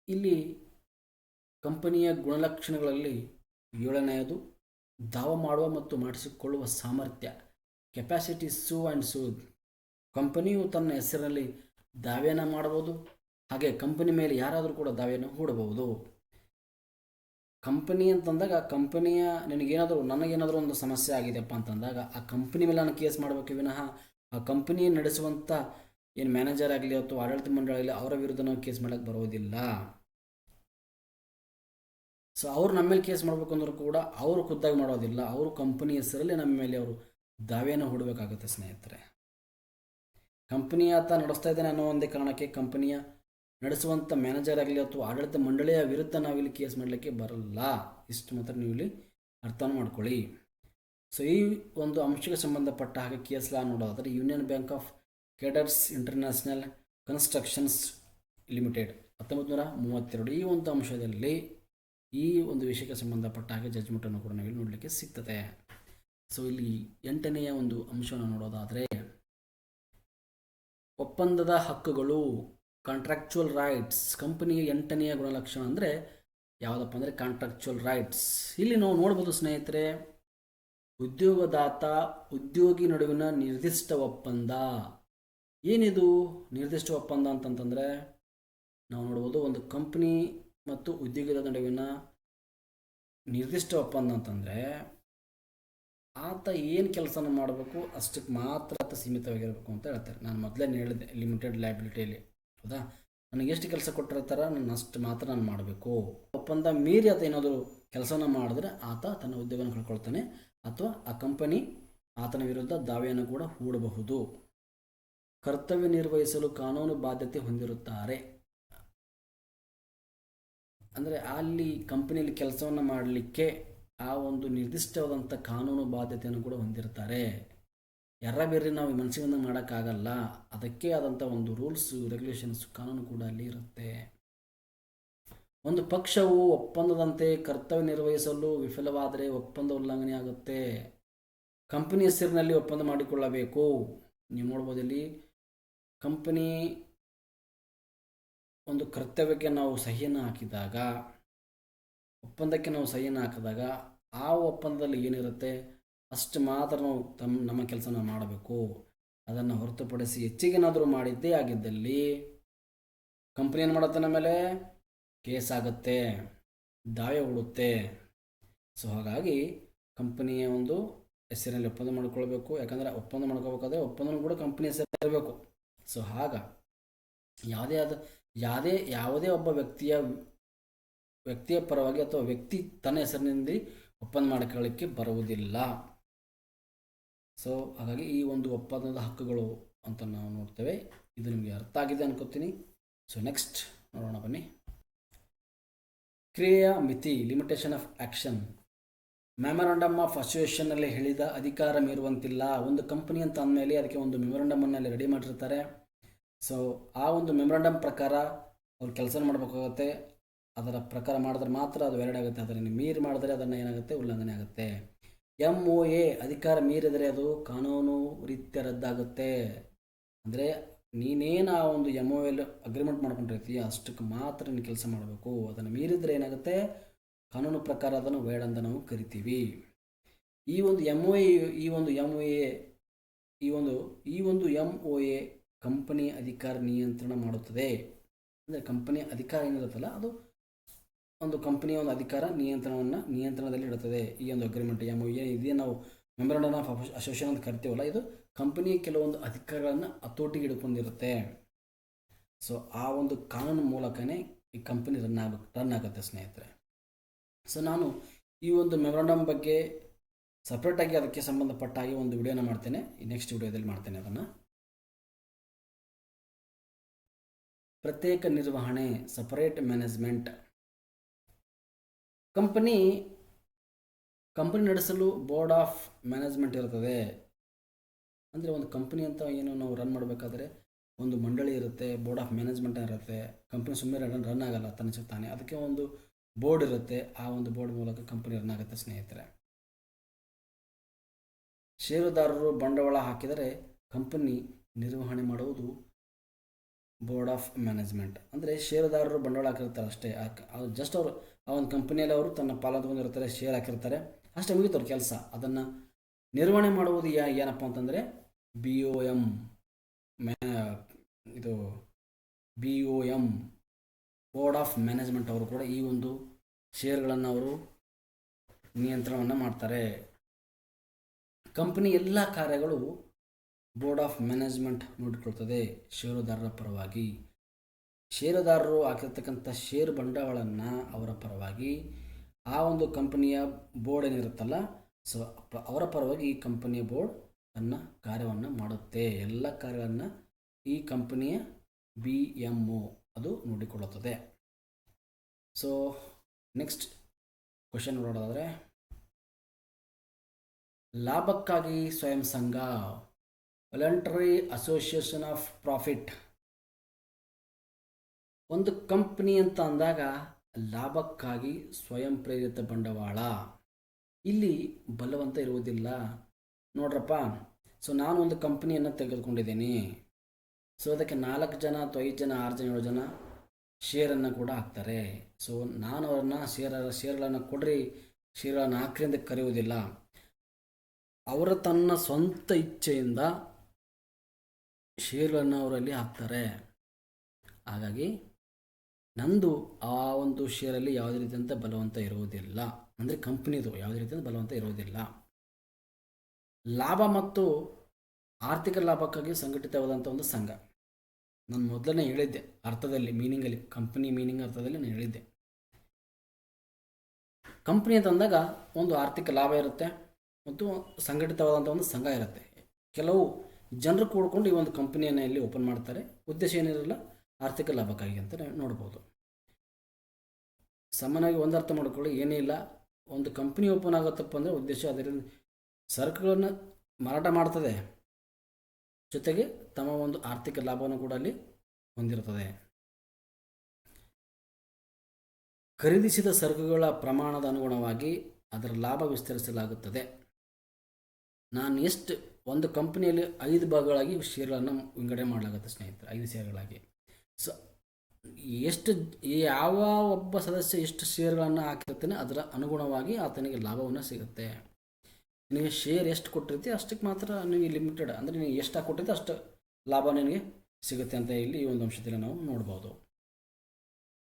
ಇಲ್ಲಿ ಕಂಪನಿಯ ಗುಣಲಕ್ಷಣಗಳಲ್ಲಿ ಏಳನೆಯದು ದಾವ ಮಾಡುವ ಮತ್ತು ಮಾಡಿಸಿಕೊಳ್ಳುವ ಸಾಮರ್ಥ್ಯ ಕೆಪಾಸಿಟಿ ಸೂ ಆ್ಯಂಡ್ ಸೂದ್ ಕಂಪನಿಯು ತನ್ನ ಹೆಸರಿನಲ್ಲಿ ದಾವೆಯನ್ನು ಮಾಡಬಹುದು, ಹಾಗೆ ಕಂಪನಿ ಮೇಲೆ ಯಾರಾದರೂ ಕೂಡ ದಾವೆಯನ್ನು ಹೂಡಬಹುದು. ಕಂಪನಿ ಅಂತಂದಾಗ ಕಂಪನಿಯ ನಿನಗೇನಾದರೂ, ನನಗೇನಾದರೂ ಒಂದು ಸಮಸ್ಯೆ ಆಗಿದೆಯಪ್ಪ ಅಂತಂದಾಗ ಆ ಕಂಪನಿ ಮೇಲೆ ನಾನು ಕೇಸ್ ಮಾಡಬೇಕು ವಿನಃ ಆ ಕಂಪನಿ ನಡೆಸುವಂಥ ಏನು ಮ್ಯಾನೇಜರ್ ಆಗಲಿ ಅಥವಾ ಆಡಳಿತ ಮಂಡಳಿ ಆಗಲಿ ಅವರ ವಿರುದ್ಧ ನಾವು ಕೇಸ್ ಮಾಡೋಕ್ಕೆ ಬರೋದಿಲ್ಲ. ಸೊ ಅವ್ರು ನಮ್ಮ ಮೇಲೆ ಕೇಸ್ ಮಾಡಬೇಕು ಅಂದ್ರೂ ಕೂಡ ಅವರು ಖುದ್ದಾಗಿ ಮಾಡೋದಿಲ್ಲ. ಅವರು ಕಂಪನಿ ಹೆಸರಲ್ಲಿ ನಮ್ಮ ಮೇಲೆ ಅವರು ದಾವೆಯನ್ನು ಹೂಡಬೇಕಾಗುತ್ತೆ ಸ್ನೇಹಿತರೆ. ಕಂಪನಿ ಆತ ನಡೆಸ್ತಾ ಇದ್ದಾನೆ ಅನ್ನೋ ಒಂದೇ ಕಾರಣಕ್ಕೆ ಕಂಪನಿಯ ನಡೆಸುವಂಥ ಮ್ಯಾನೇಜರ್ ಆಗಲಿ ಅಥವಾ ಆಡಳಿತ ಮಂಡಳಿಯ ವಿರುದ್ಧ ನಾವಿಲ್ಲಿ ಕೇಸ್ ಮಾಡಲಿಕ್ಕೆ ಬರಲ್ಲ. ಇಷ್ಟು ಮಾತ್ರ ನೀವು ಇಲ್ಲಿ ಅರ್ಥ ಮಾಡ್ಕೊಳ್ಳಿ. ಸೊ ಈ ಒಂದು ಅಂಶಕ್ಕೆ ಸಂಬಂಧಪಟ್ಟ ಹಾಗೆ ಕೇಸ್ ಲಾ ನೋಡೋದಾದರೆ Union Bank of Khaders International Constructions Limited ಹತ್ತೊಂಬತ್ತು ನೂರ ಮೂವತ್ತೆರಡು ಈ ಒಂದು ಅಂಶದಲ್ಲಿ ಈ ಒಂದು ವಿಷಯಕ್ಕೆ ಸಂಬಂಧಪಟ್ಟ ಹಾಗೆ ಜಜ್ಮೆಂಟನ್ನು ಕೂಡ ನಾವಿಲ್ಲಿ ನೋಡಲಿಕ್ಕೆ ಸಿಗ್ತದೆ. ಸೊ ಇಲ್ಲಿ ಎಂಟನೆಯ ಒಂದು ಅಂಶವನ್ನು ನೋಡೋದಾದರೆ ಒಪ್ಪಂದದ ಹಕ್ಕುಗಳು ಕಾಂಟ್ರಾಕ್ಚುವಲ್ ರೈಟ್ಸ್ ಕಂಪನಿಯ ಎಂಟನೆಯ ಗುಣಲಕ್ಷಣ ಅಂದರೆ ಯಾವುದಪ್ಪ ಅಂದರೆ ಕಾಂಟ್ರಾಕ್ಚುವಲ್ ರೈಟ್ಸ್ ಇಲ್ಲಿ ನಾವು ನೋಡ್ಬೋದು ಸ್ನೇಹಿತರೆ ಉದ್ಯೋಗದಾತ ಉದ್ಯೋಗಿ ನಡುವಿನ ನಿರ್ದಿಷ್ಟ ಒಪ್ಪಂದ. ಏನಿದು ನಿರ್ದಿಷ್ಟ ಒಪ್ಪಂದ ಅಂತಂತಂದರೆ, ನಾವು ನೋಡ್ಬೋದು ಒಂದು ಕಂಪ್ನಿ ಮತ್ತು ಉದ್ಯೋಗದ ನಡುವಿನ ನಿರ್ದಿಷ್ಟ ಒಪ್ಪಂದ ಅಂತಂದರೆ, ಆತ ಏನು ಕೆಲಸನ ಮಾಡಬೇಕು ಅಷ್ಟಕ್ಕೆ ಮಾತ್ರ ಆತ ಸೀಮಿತವಾಗಿರಬೇಕು ಅಂತ ಹೇಳ್ತಾರೆ. ನಾನು ಮೊದಲೇ ಹೇಳಿದೆ ಲಿಮಿಟೆಡ್ ಲೈಬಿಲಿಟಿಯಲ್ಲಿ ಹೌದಾ? ನನಗೆ ಎಷ್ಟು ಕೆಲಸ ಕೊಟ್ಟಿರ್ತಾರ, ನಾನು ಅಷ್ಟು ಮಾತ್ರ ನಾನು ಮಾಡಬೇಕು. ಒಪ್ಪಂದ ಮೀರಿ ಆತ ಏನಾದರೂ ಕೆಲಸನ ಮಾಡಿದ್ರೆ ಆತ ತನ್ನ ಉದ್ಯೋಗನ ಕಳ್ಕೊಳ್ತಾನೆ. ಅಥವಾ ಆ ಕಂಪನಿ ಆತನ ವಿರುದ್ಧ ದಾವೆಯನ್ನು ಕೂಡ ಹೂಡಬಹುದು. ಕರ್ತವ್ಯ ನಿರ್ವಹಿಸಲು ಕಾನೂನು ಬಾಧ್ಯತೆ ಹೊಂದಿರುತ್ತಾರೆ. ಅಂದರೆ ಅಲ್ಲಿ ಕಂಪನಿಯಲ್ಲಿ ಕೆಲಸವನ್ನು ಮಾಡಲಿಕ್ಕೆ ಆ ಒಂದು ನಿರ್ದಿಷ್ಟವಾದಂಥ ಕಾನೂನು ಬಾಧ್ಯತೆಯನ್ನು ಕೂಡ ಹೊಂದಿರ್ತಾರೆ. ಎರ್ರ ಬೇರೆ ನಾವು ಮನಸ್ಸಿನಿಂದ ಮಾಡೋಕ್ಕಾಗಲ್ಲ. ಅದಕ್ಕೆ ಆದಂಥ ಒಂದು ರೂಲ್ಸು ರೆಗ್ಯುಲೇಷನ್ಸ್ ಕಾನೂನು ಕೂಡ ಅಲ್ಲಿ ಇರುತ್ತೆ. ಒಂದು ಪಕ್ಷವು ಒಪ್ಪಂದದಂತೆ ಕರ್ತವ್ಯ ನಿರ್ವಹಿಸಲು ವಿಫಲವಾದರೆ ಒಪ್ಪಂದ ಉಲ್ಲಂಘನೆ ಆಗುತ್ತೆ. ಕಂಪನಿ ಹೆಸರಿನಲ್ಲಿ ಒಪ್ಪಂದ ಮಾಡಿಕೊಳ್ಳಬೇಕು. ನೀವು ನೋಡ್ಬೋದು ಇಲ್ಲಿ ಕಂಪನಿ ಒಂದು ಕರ್ತವ್ಯಕ್ಕೆ ನಾವು ಸಹಿಯನ್ನು ಹಾಕಿದಾಗ, ಒಪ್ಪಂದಕ್ಕೆ ನಾವು ಸಹಿಯನ್ನು ಹಾಕಿದಾಗ ಆ ಒಪ್ಪಂದದಲ್ಲಿ ಏನಿರುತ್ತೆ? ಅಷ್ಟು ಮಾತ್ರ ನಾವು ತಮ್ಮ ನಮ್ಮ ಕೆಲಸನ ಮಾಡಬೇಕು. ಅದನ್ನು ಹೊರತುಪಡಿಸಿ ಹೆಚ್ಚಿಗೇನಾದರೂ ಮಾಡಿದ್ದೇ ಆಗಿದ್ದಲ್ಲಿ ಕಂಪ್ನಿ ಏನು ಮಾಡುತ್ತೆ ನಮ್ಮ ಮೇಲೆ ಕೇಸ್ ಆಗುತ್ತೆ ದಾವೆ ಹೂಡುತ್ತೆ ಸೊ ಹಾಗಾಗಿ ಕಂಪನಿಯ ಒಂದು ಹೆಸರಿನಲ್ಲಿ ಒಪ್ಪಂದ ಮಾಡ್ಕೊಳ್ಬೇಕು ಯಾಕಂದರೆ ಒಪ್ಪಂದ ಮಾಡ್ಕೋಬೇಕಾದ್ರೆ ಒಪ್ಪಂದನೂ ಕೂಡ ಕಂಪನಿ ಹೆಸರು ಇರಬೇಕು. ಸೊ ಆಗ ಯಾವುದೇ ಆದ, ಯಾವುದೇ ಯಾವುದೇ ಒಬ್ಬ ವ್ಯಕ್ತಿಯ ವ್ಯಕ್ತಿಯ ಪರವಾಗಿ ಅಥವಾ ವ್ಯಕ್ತಿ ತನ್ನ ಹೆಸರಿನಿಂದ ಒಪ್ಪಂದ ಮಾಡ್ಕೊಳ್ಳಿಕ್ಕೆ ಬರುವುದಿಲ್ಲ. ಸೊ ಹಾಗಾಗಿ ಈ ಒಂದು ಒಪ್ಪಂದದ ಹಕ್ಕುಗಳು ಅಂತ ನಾವು ನೋಡ್ತೇವೆ. ಇದು ನಿಮಗೆ ಅರ್ಥ ಆಗಿದೆ ಅನ್ಕೋತೀನಿ. ಸೊ ನೆಕ್ಸ್ಟ್ ನೋಡೋಣ ಬನ್ನಿ. ಕ್ರಿಯೆಯ ಮಿತಿ limitation of action memorandum of ಅಸೋಸಿಯೇಷನ್ನಲ್ಲಿ ಹೇಳಿದ ಅಧಿಕಾರ ಮೀರುವಂತಿಲ್ಲ. ಒಂದು ಕಂಪನಿ ಅಂತ ಅಂದಮೇಲೆ ಅದಕ್ಕೆ ಒಂದು ಮೆಮೊರಾಂಡಮನ್ನು ಅಲ್ಲಿ ರೆಡಿ ಮಾಡಿರ್ತಾರೆ. ಸೊ ಆ ಒಂದು ಮೆಮೊರಂಡಮ್ ಪ್ರಕಾರ ಅವ್ರು ಕೆಲಸ ಮಾಡಬೇಕಾಗುತ್ತೆ. ಅದರ ಪ್ರಕಾರ ಮಾಡಿದ್ರೆ ಮಾತ್ರ ಅದು ವೆರಡ್ ಆಗುತ್ತೆ. ಅದನ್ನು ಮೀರಿ ಮಾಡಿದ್ರೆ ಅದನ್ನು ಏನಾಗುತ್ತೆ? ಉಲ್ಲಂಘನೆ ಆಗುತ್ತೆ. ಎಂ ಒ ಎ ಅಧಿಕಾರ ಮೀರಿದರೆ ಅದು ಕಾನೂನು ರೀತ್ಯ ರದ್ದಾಗುತ್ತೆ. ಅಂದರೆ ನೀನೇನು ಆ ಒಂದು ಎಂ ಒ ಎಲ್ ಅಗ್ರಿಮೆಂಟ್ ಮಾಡ್ಕೊಂಡಿರ್ತೀಯ, ಅಷ್ಟಕ್ಕೆ ಮಾತ್ರ ನೀನು ಕೆಲಸ ಮಾಡಬೇಕು. ಅದನ್ನು ಮೀರಿದರೆ ಏನಾಗುತ್ತೆ? ಕಾನೂನು ಪ್ರಕಾರ ಅದನ್ನು ವೇಡ್ ಅಂತ ನಾವು ಕರಿತೀವಿ. ಈ ಒಂದು ಎಂ ಒ ಎ ಈ ಒಂದು ಎಂ ಒ ಎ ಈ ಒಂದು ಈ ಒಂದು ಎಂ ಒ ಎ ಕಂಪನಿ ಅಧಿಕಾರ ನಿಯಂತ್ರಣ ಮಾಡುತ್ತದೆ. ಅಂದರೆ ಕಂಪನಿ ಅಧಿಕಾರ ಏನಿರುತ್ತಲ್ಲ, ಅದು ಒಂದು ಕಂಪನಿಯ ಒಂದು ಅಧಿಕಾರ ನಿಯಂತ್ರಣವನ್ನು ನಿಯಂತ್ರಣದಲ್ಲಿ ಇಡುತ್ತದೆ. ಈ ಒಂದು ಅಗ್ರಿಮೆಂಟ್ ಎಂ ಒ ಎ ಇದೇ. ನಾವು ಮೆಮೊರಂಡಮ್ ಆಫ್ ಅಸೋಸಿಯೇಷನ್ ಅಂತ ಕರಿತೀವಲ್ಲ, ಇದು ಕಂಪನಿಯ ಕೆಲವೊಂದು ಅಧಿಕಾರಗಳನ್ನು ಹತೋಟಿಗೆ ಹಿಡ್ಕೊಂಡಿರುತ್ತೆ. ಸೊ ಆ ಒಂದು ಕಾನೂನು ಮೂಲಕನೇ ಈ ಕಂಪನಿ ರನ್ ಆಗಬೇಕು ರನ್ ಆಗುತ್ತೆ ಸ್ನೇಹಿತರೆ. ಸೊ ನಾನು ಈ ಒಂದು ಮೆಮೊರಂಡಮ್ ಬಗ್ಗೆ ಸಪ್ರೇಟಾಗಿ ಅದಕ್ಕೆ ಸಂಬಂಧಪಟ್ಟ ಹಾಗೆ ಒಂದು ವಿಡಿಯೋನ ಮಾಡ್ತೇನೆ. ಈ ನೆಕ್ಸ್ಟ್ ವಿಡಿಯೋದಲ್ಲಿ ಮಾಡ್ತೇನೆ ಅದನ್ನು. ಪ್ರತ್ಯೇಕ ನಿರ್ವಹಣೆ ಸಪರೇಟ್ ಮ್ಯಾನೇಜ್ಮೆಂಟ್ ಕಂಪನಿ ಕಂಪನಿ ನಡೆಸಲು ಬೋರ್ಡ್ ಆಫ್ ಮ್ಯಾನೇಜ್ಮೆಂಟ್ ಇರುತ್ತದೆ. ಅಂದರೆ ಒಂದು ಕಂಪನಿ ಅಂತ ಏನು ನಾವು ರನ್ ಮಾಡಬೇಕಾದ್ರೆ ಒಂದು ಮಂಡಳಿ ಇರುತ್ತೆ, ಬೋರ್ಡ್ ಆಫ್ ಮ್ಯಾನೇಜ್ಮೆಂಟ್ ಇರುತ್ತೆ, ಕಂಪನಿ ಸುಮ್ಮನೆ ರನ್ ರನ್ ಆಗಲ್ಲ ತನ್ನ ತಾನೇ. ಅದಕ್ಕೆ ಒಂದು ಬೋರ್ಡ್ ಇರುತ್ತೆ, ಆ ಒಂದು ಬೋರ್ಡ್ ಮೂಲಕ ಕಂಪನಿ ರನ್ ಆಗುತ್ತೆ ಸ್ನೇಹಿತರೆ. ಷೇರುದಾರರು ಬಂಡವಾಳ ಹಾಕಿದರೆ ಕಂಪನಿ ನಿರ್ವಹಣೆ ಮಾಡುವುದು ಬೋರ್ಡ್ ಆಫ್ ಮ್ಯಾನೇಜ್ಮೆಂಟ್. ಅಂದರೆ ಷೇರುದಾರರು ಬಂಡವಾಳ ಹಾಕಿರ್ತಾರೆ ಅಷ್ಟೇ. ಅದು ಜಸ್ಟ್ ಅವರು ಆ ಒಂದು ಕಂಪನಿಯಲ್ಲಿ ಅವರು ತನ್ನ ಪಾಲು ತಗೊಂಡಿರ್ತಾರೆ ಶೇರ್ ಹಾಕಿರ್ತಾರೆ. ಅಷ್ಟೇ ಮುಗಿತವ್ರ ಕೆಲಸ. ಅದನ್ನು ನಿರ್ವಹಣೆ ಮಾಡುವುದು ಯಾ, ಏನಪ್ಪ ಅಂತಂದರೆ ಬಿ ಒ ಎಂ ಮ್ಯಾ ಇದು B O M board of management ಅವರು ಕೂಡ ಈ ಒಂದು ಶೇರ್ಗಳನ್ನು ಅವರು ನಿಯಂತ್ರಣವನ್ನು ಮಾಡ್ತಾರೆ. ಕಂಪನಿ ಎಲ್ಲ ಕಾರ್ಯಗಳು ಬೋರ್ಡ್ ಆಫ್ ಮ್ಯಾನೇಜ್ಮೆಂಟ್ ನೋಡಿಕೊಳ್ತದೆ ಷೇರುದಾರರ ಪರವಾಗಿ. ಷೇರುದಾರರು ಹಾಕಿರ್ತಕ್ಕಂಥ ಷೇರು ಬಂಡವಾಳವನ್ನು ಅವರ ಪರವಾಗಿ ಆ ಒಂದು ಕಂಪನಿಯ ಬೋರ್ಡ್ ಏನಿರುತ್ತಲ್ಲ, ಸೊ ಅವರ ಪರವಾಗಿ ಈ ಕಂಪನಿಯ ಬೋರ್ಡ್ ತನ್ನ ಕಾರ್ಯವನ್ನು ಮಾಡುತ್ತೆ. ಎಲ್ಲ ಕಾರ್ಯಗಳನ್ನು ಈ ಕಂಪನಿಯ ಬಿ ಎಂ ಒ ಅದು ನೋಡಿಕೊಳ್ಳುತ್ತದೆ. ಸೊ ನೆಕ್ಸ್ಟ್ ಕ್ವಶನ್ ನೋಡೋದಾದರೆ, ಲಾಭಕ್ಕಾಗಿ ಸ್ವಯಂ ಸಂಘ ವಾಲಂಟರಿ ಅಸೋಸಿಯೇಷನ್ ಆಫ್ ಪ್ರಾಫಿಟ್ ಒಂದು ಕಂಪ್ನಿ ಅಂತ ಅಂದಾಗ ಲಾಭಕ್ಕಾಗಿ ಸ್ವಯಂ ಪ್ರೇರಿತ ಬಂಡವಾಳ. ಇಲ್ಲಿ ಬಲವಂತ ಇರುವುದಿಲ್ಲ. ನೋಡ್ರಪ್ಪ ಸೊ ನಾನು ಒಂದು ಕಂಪ್ನಿಯನ್ನು ತೆಗೆದುಕೊಂಡಿದ್ದೀನಿ. ಸೊ ಅದಕ್ಕೆ ನಾಲ್ಕು ಜನ ಅಥವಾ ಐದು ಜನ, ಆರು ಜನ, ಏಳು ಜನ ಶೇರನ್ನು ಕೂಡ ಹಾಕ್ತಾರೆ. ಸೊ ನಾನು ಅವ್ರನ್ನ ಶೇರ ಶೇರ್ಗಳನ್ನು ಕೊಡ್ರಿ ಶೇರ್ಗಳನ್ನು ಹಾಕ್ರಿ ಅಂತ ಕರೆಯುವುದಿಲ್ಲ. ಅವರ ತನ್ನ ಸ್ವಂತ ಇಚ್ಛೆಯಿಂದ ಶೇರ್ಗಳನ್ನು ಅವರಲ್ಲಿ ಹಾಕ್ತಾರೆ. ಹಾಗಾಗಿ ನಂದು ಆ ಒಂದು ಶೇರಲ್ಲಿ ಯಾವುದೇ ರೀತಿಯಂಥ ಬಲವಂತ ಇರುವುದಿಲ್ಲ. ಅಂದರೆ ಕಂಪ್ನಿದು ಯಾವುದೇ ರೀತಿಯಿಂದ ಬಲವಂತ ಇರುವುದಿಲ್ಲ. ಲಾಭ ಮತ್ತು ಆರ್ಥಿಕ ಲಾಭಕ್ಕಾಗಿ ಸಂಘಟಿತವಾದಂಥ ಒಂದು ಸಂಘ. ನಾನು ಮೊದಲನೇ ಹೇಳಿದ್ದೆ, ಅರ್ಥದಲ್ಲಿ ಮೀನಿಂಗಲ್ಲಿ ಕಂಪ್ನಿ ಮೀನಿಂಗ್ ಅರ್ಥದಲ್ಲಿ ನಾನು ಹೇಳಿದ್ದೆ. ಕಂಪ್ನಿ ಅಂತಂದಾಗ ಒಂದು ಆರ್ಥಿಕ ಲಾಭ ಇರುತ್ತೆ ಮತ್ತು ಸಂಘಟಿತವಾದಂಥ ಒಂದು ಸಂಘ ಇರುತ್ತೆ. ಕೆಲವು ಜನರು ಕೂಡ್ಕೊಂಡು ಈ ಒಂದು ಕಂಪ್ನಿಯನ್ನು ಇಲ್ಲಿ ಓಪನ್ ಮಾಡ್ತಾರೆ. ಉದ್ದೇಶ ಏನಿರಲ್ಲ ಆರ್ಥಿಕ ಲಾಭಕ್ಕಾಗಿ ಅಂತ ನೋಡ್ಬೋದು. ಸಾಮಾನ್ಯವಾಗಿ ಒಂದು ಅರ್ಥ ಮಾಡಿಕೊಳ್ಳಿ, ಏನೇ ಇಲ್ಲ, ಒಂದು ಕಂಪ್ನಿ ಓಪನ್ ಆಗುತ್ತಪ್ಪ ಅಂದರೆ ಉದ್ದೇಶ ಅದರಿಂದ ಸರಕುಗಳನ್ನು ಮಾರಾಟ ಮಾಡ್ತದೆ. ಜೊತೆಗೆ ತಮ್ಮ ಒಂದು ಆರ್ಥಿಕ ಲಾಭವನ್ನು ಕೂಡ ಅಲ್ಲಿ ಹೊಂದಿರುತ್ತದೆ. ಖರೀದಿಸಿದ ಸರಕುಗಳ ಪ್ರಮಾಣದ ಅನುಗುಣವಾಗಿ ಅದರ ಲಾಭ ವಿಸ್ತರಿಸಲಾಗುತ್ತದೆ. ನಾನು ಎಷ್ಟು ಒಂದು ಕಂಪ್ನಿಯಲ್ಲಿ ಐದು ಭಾಗಗಳಾಗಿ ಶೇರ್ಗಳನ್ನು ವಿಂಗಡಣೆ ಮಾಡಲಾಗುತ್ತೆ ಸ್ನೇಹಿತರೆ, ಐದು ಶೇರ್ಗಳಾಗಿ. ಸೊ, ಎಷ್ಟು, ಯಾವ ಒಬ್ಬ ಸದಸ್ಯ ಎಷ್ಟು ಶೇರ್ಗಳನ್ನು ಹಾಕಿರ್ತಾನೆ ಅದರ ಅನುಗುಣವಾಗಿ ಆತನಿಗೆ ಲಾಭವನ್ನು ಸಿಗುತ್ತೆ. ನಿನಗೆ ಶೇರ್ ಎಷ್ಟು ಕೊಟ್ಟಿರ್ತಿ ಅಷ್ಟಕ್ಕೆ ಮಾತ್ರ ನಿನಗೆ ಲಿಮಿಟೆಡ್ ಅಂದರೆ ನೀನು ಎಷ್ಟು ಹಾಕಿ ಕೊಟ್ಟಿರ್ತೀವಿ ಅಷ್ಟು ಲಾಭ ನಿನಗೆ ಸಿಗುತ್ತೆ ಅಂತ ಇಲ್ಲಿ ಈ ಒಂದು ಅಂಶದಲ್ಲಿ ನಾವು ನೋಡ್ಬೋದು.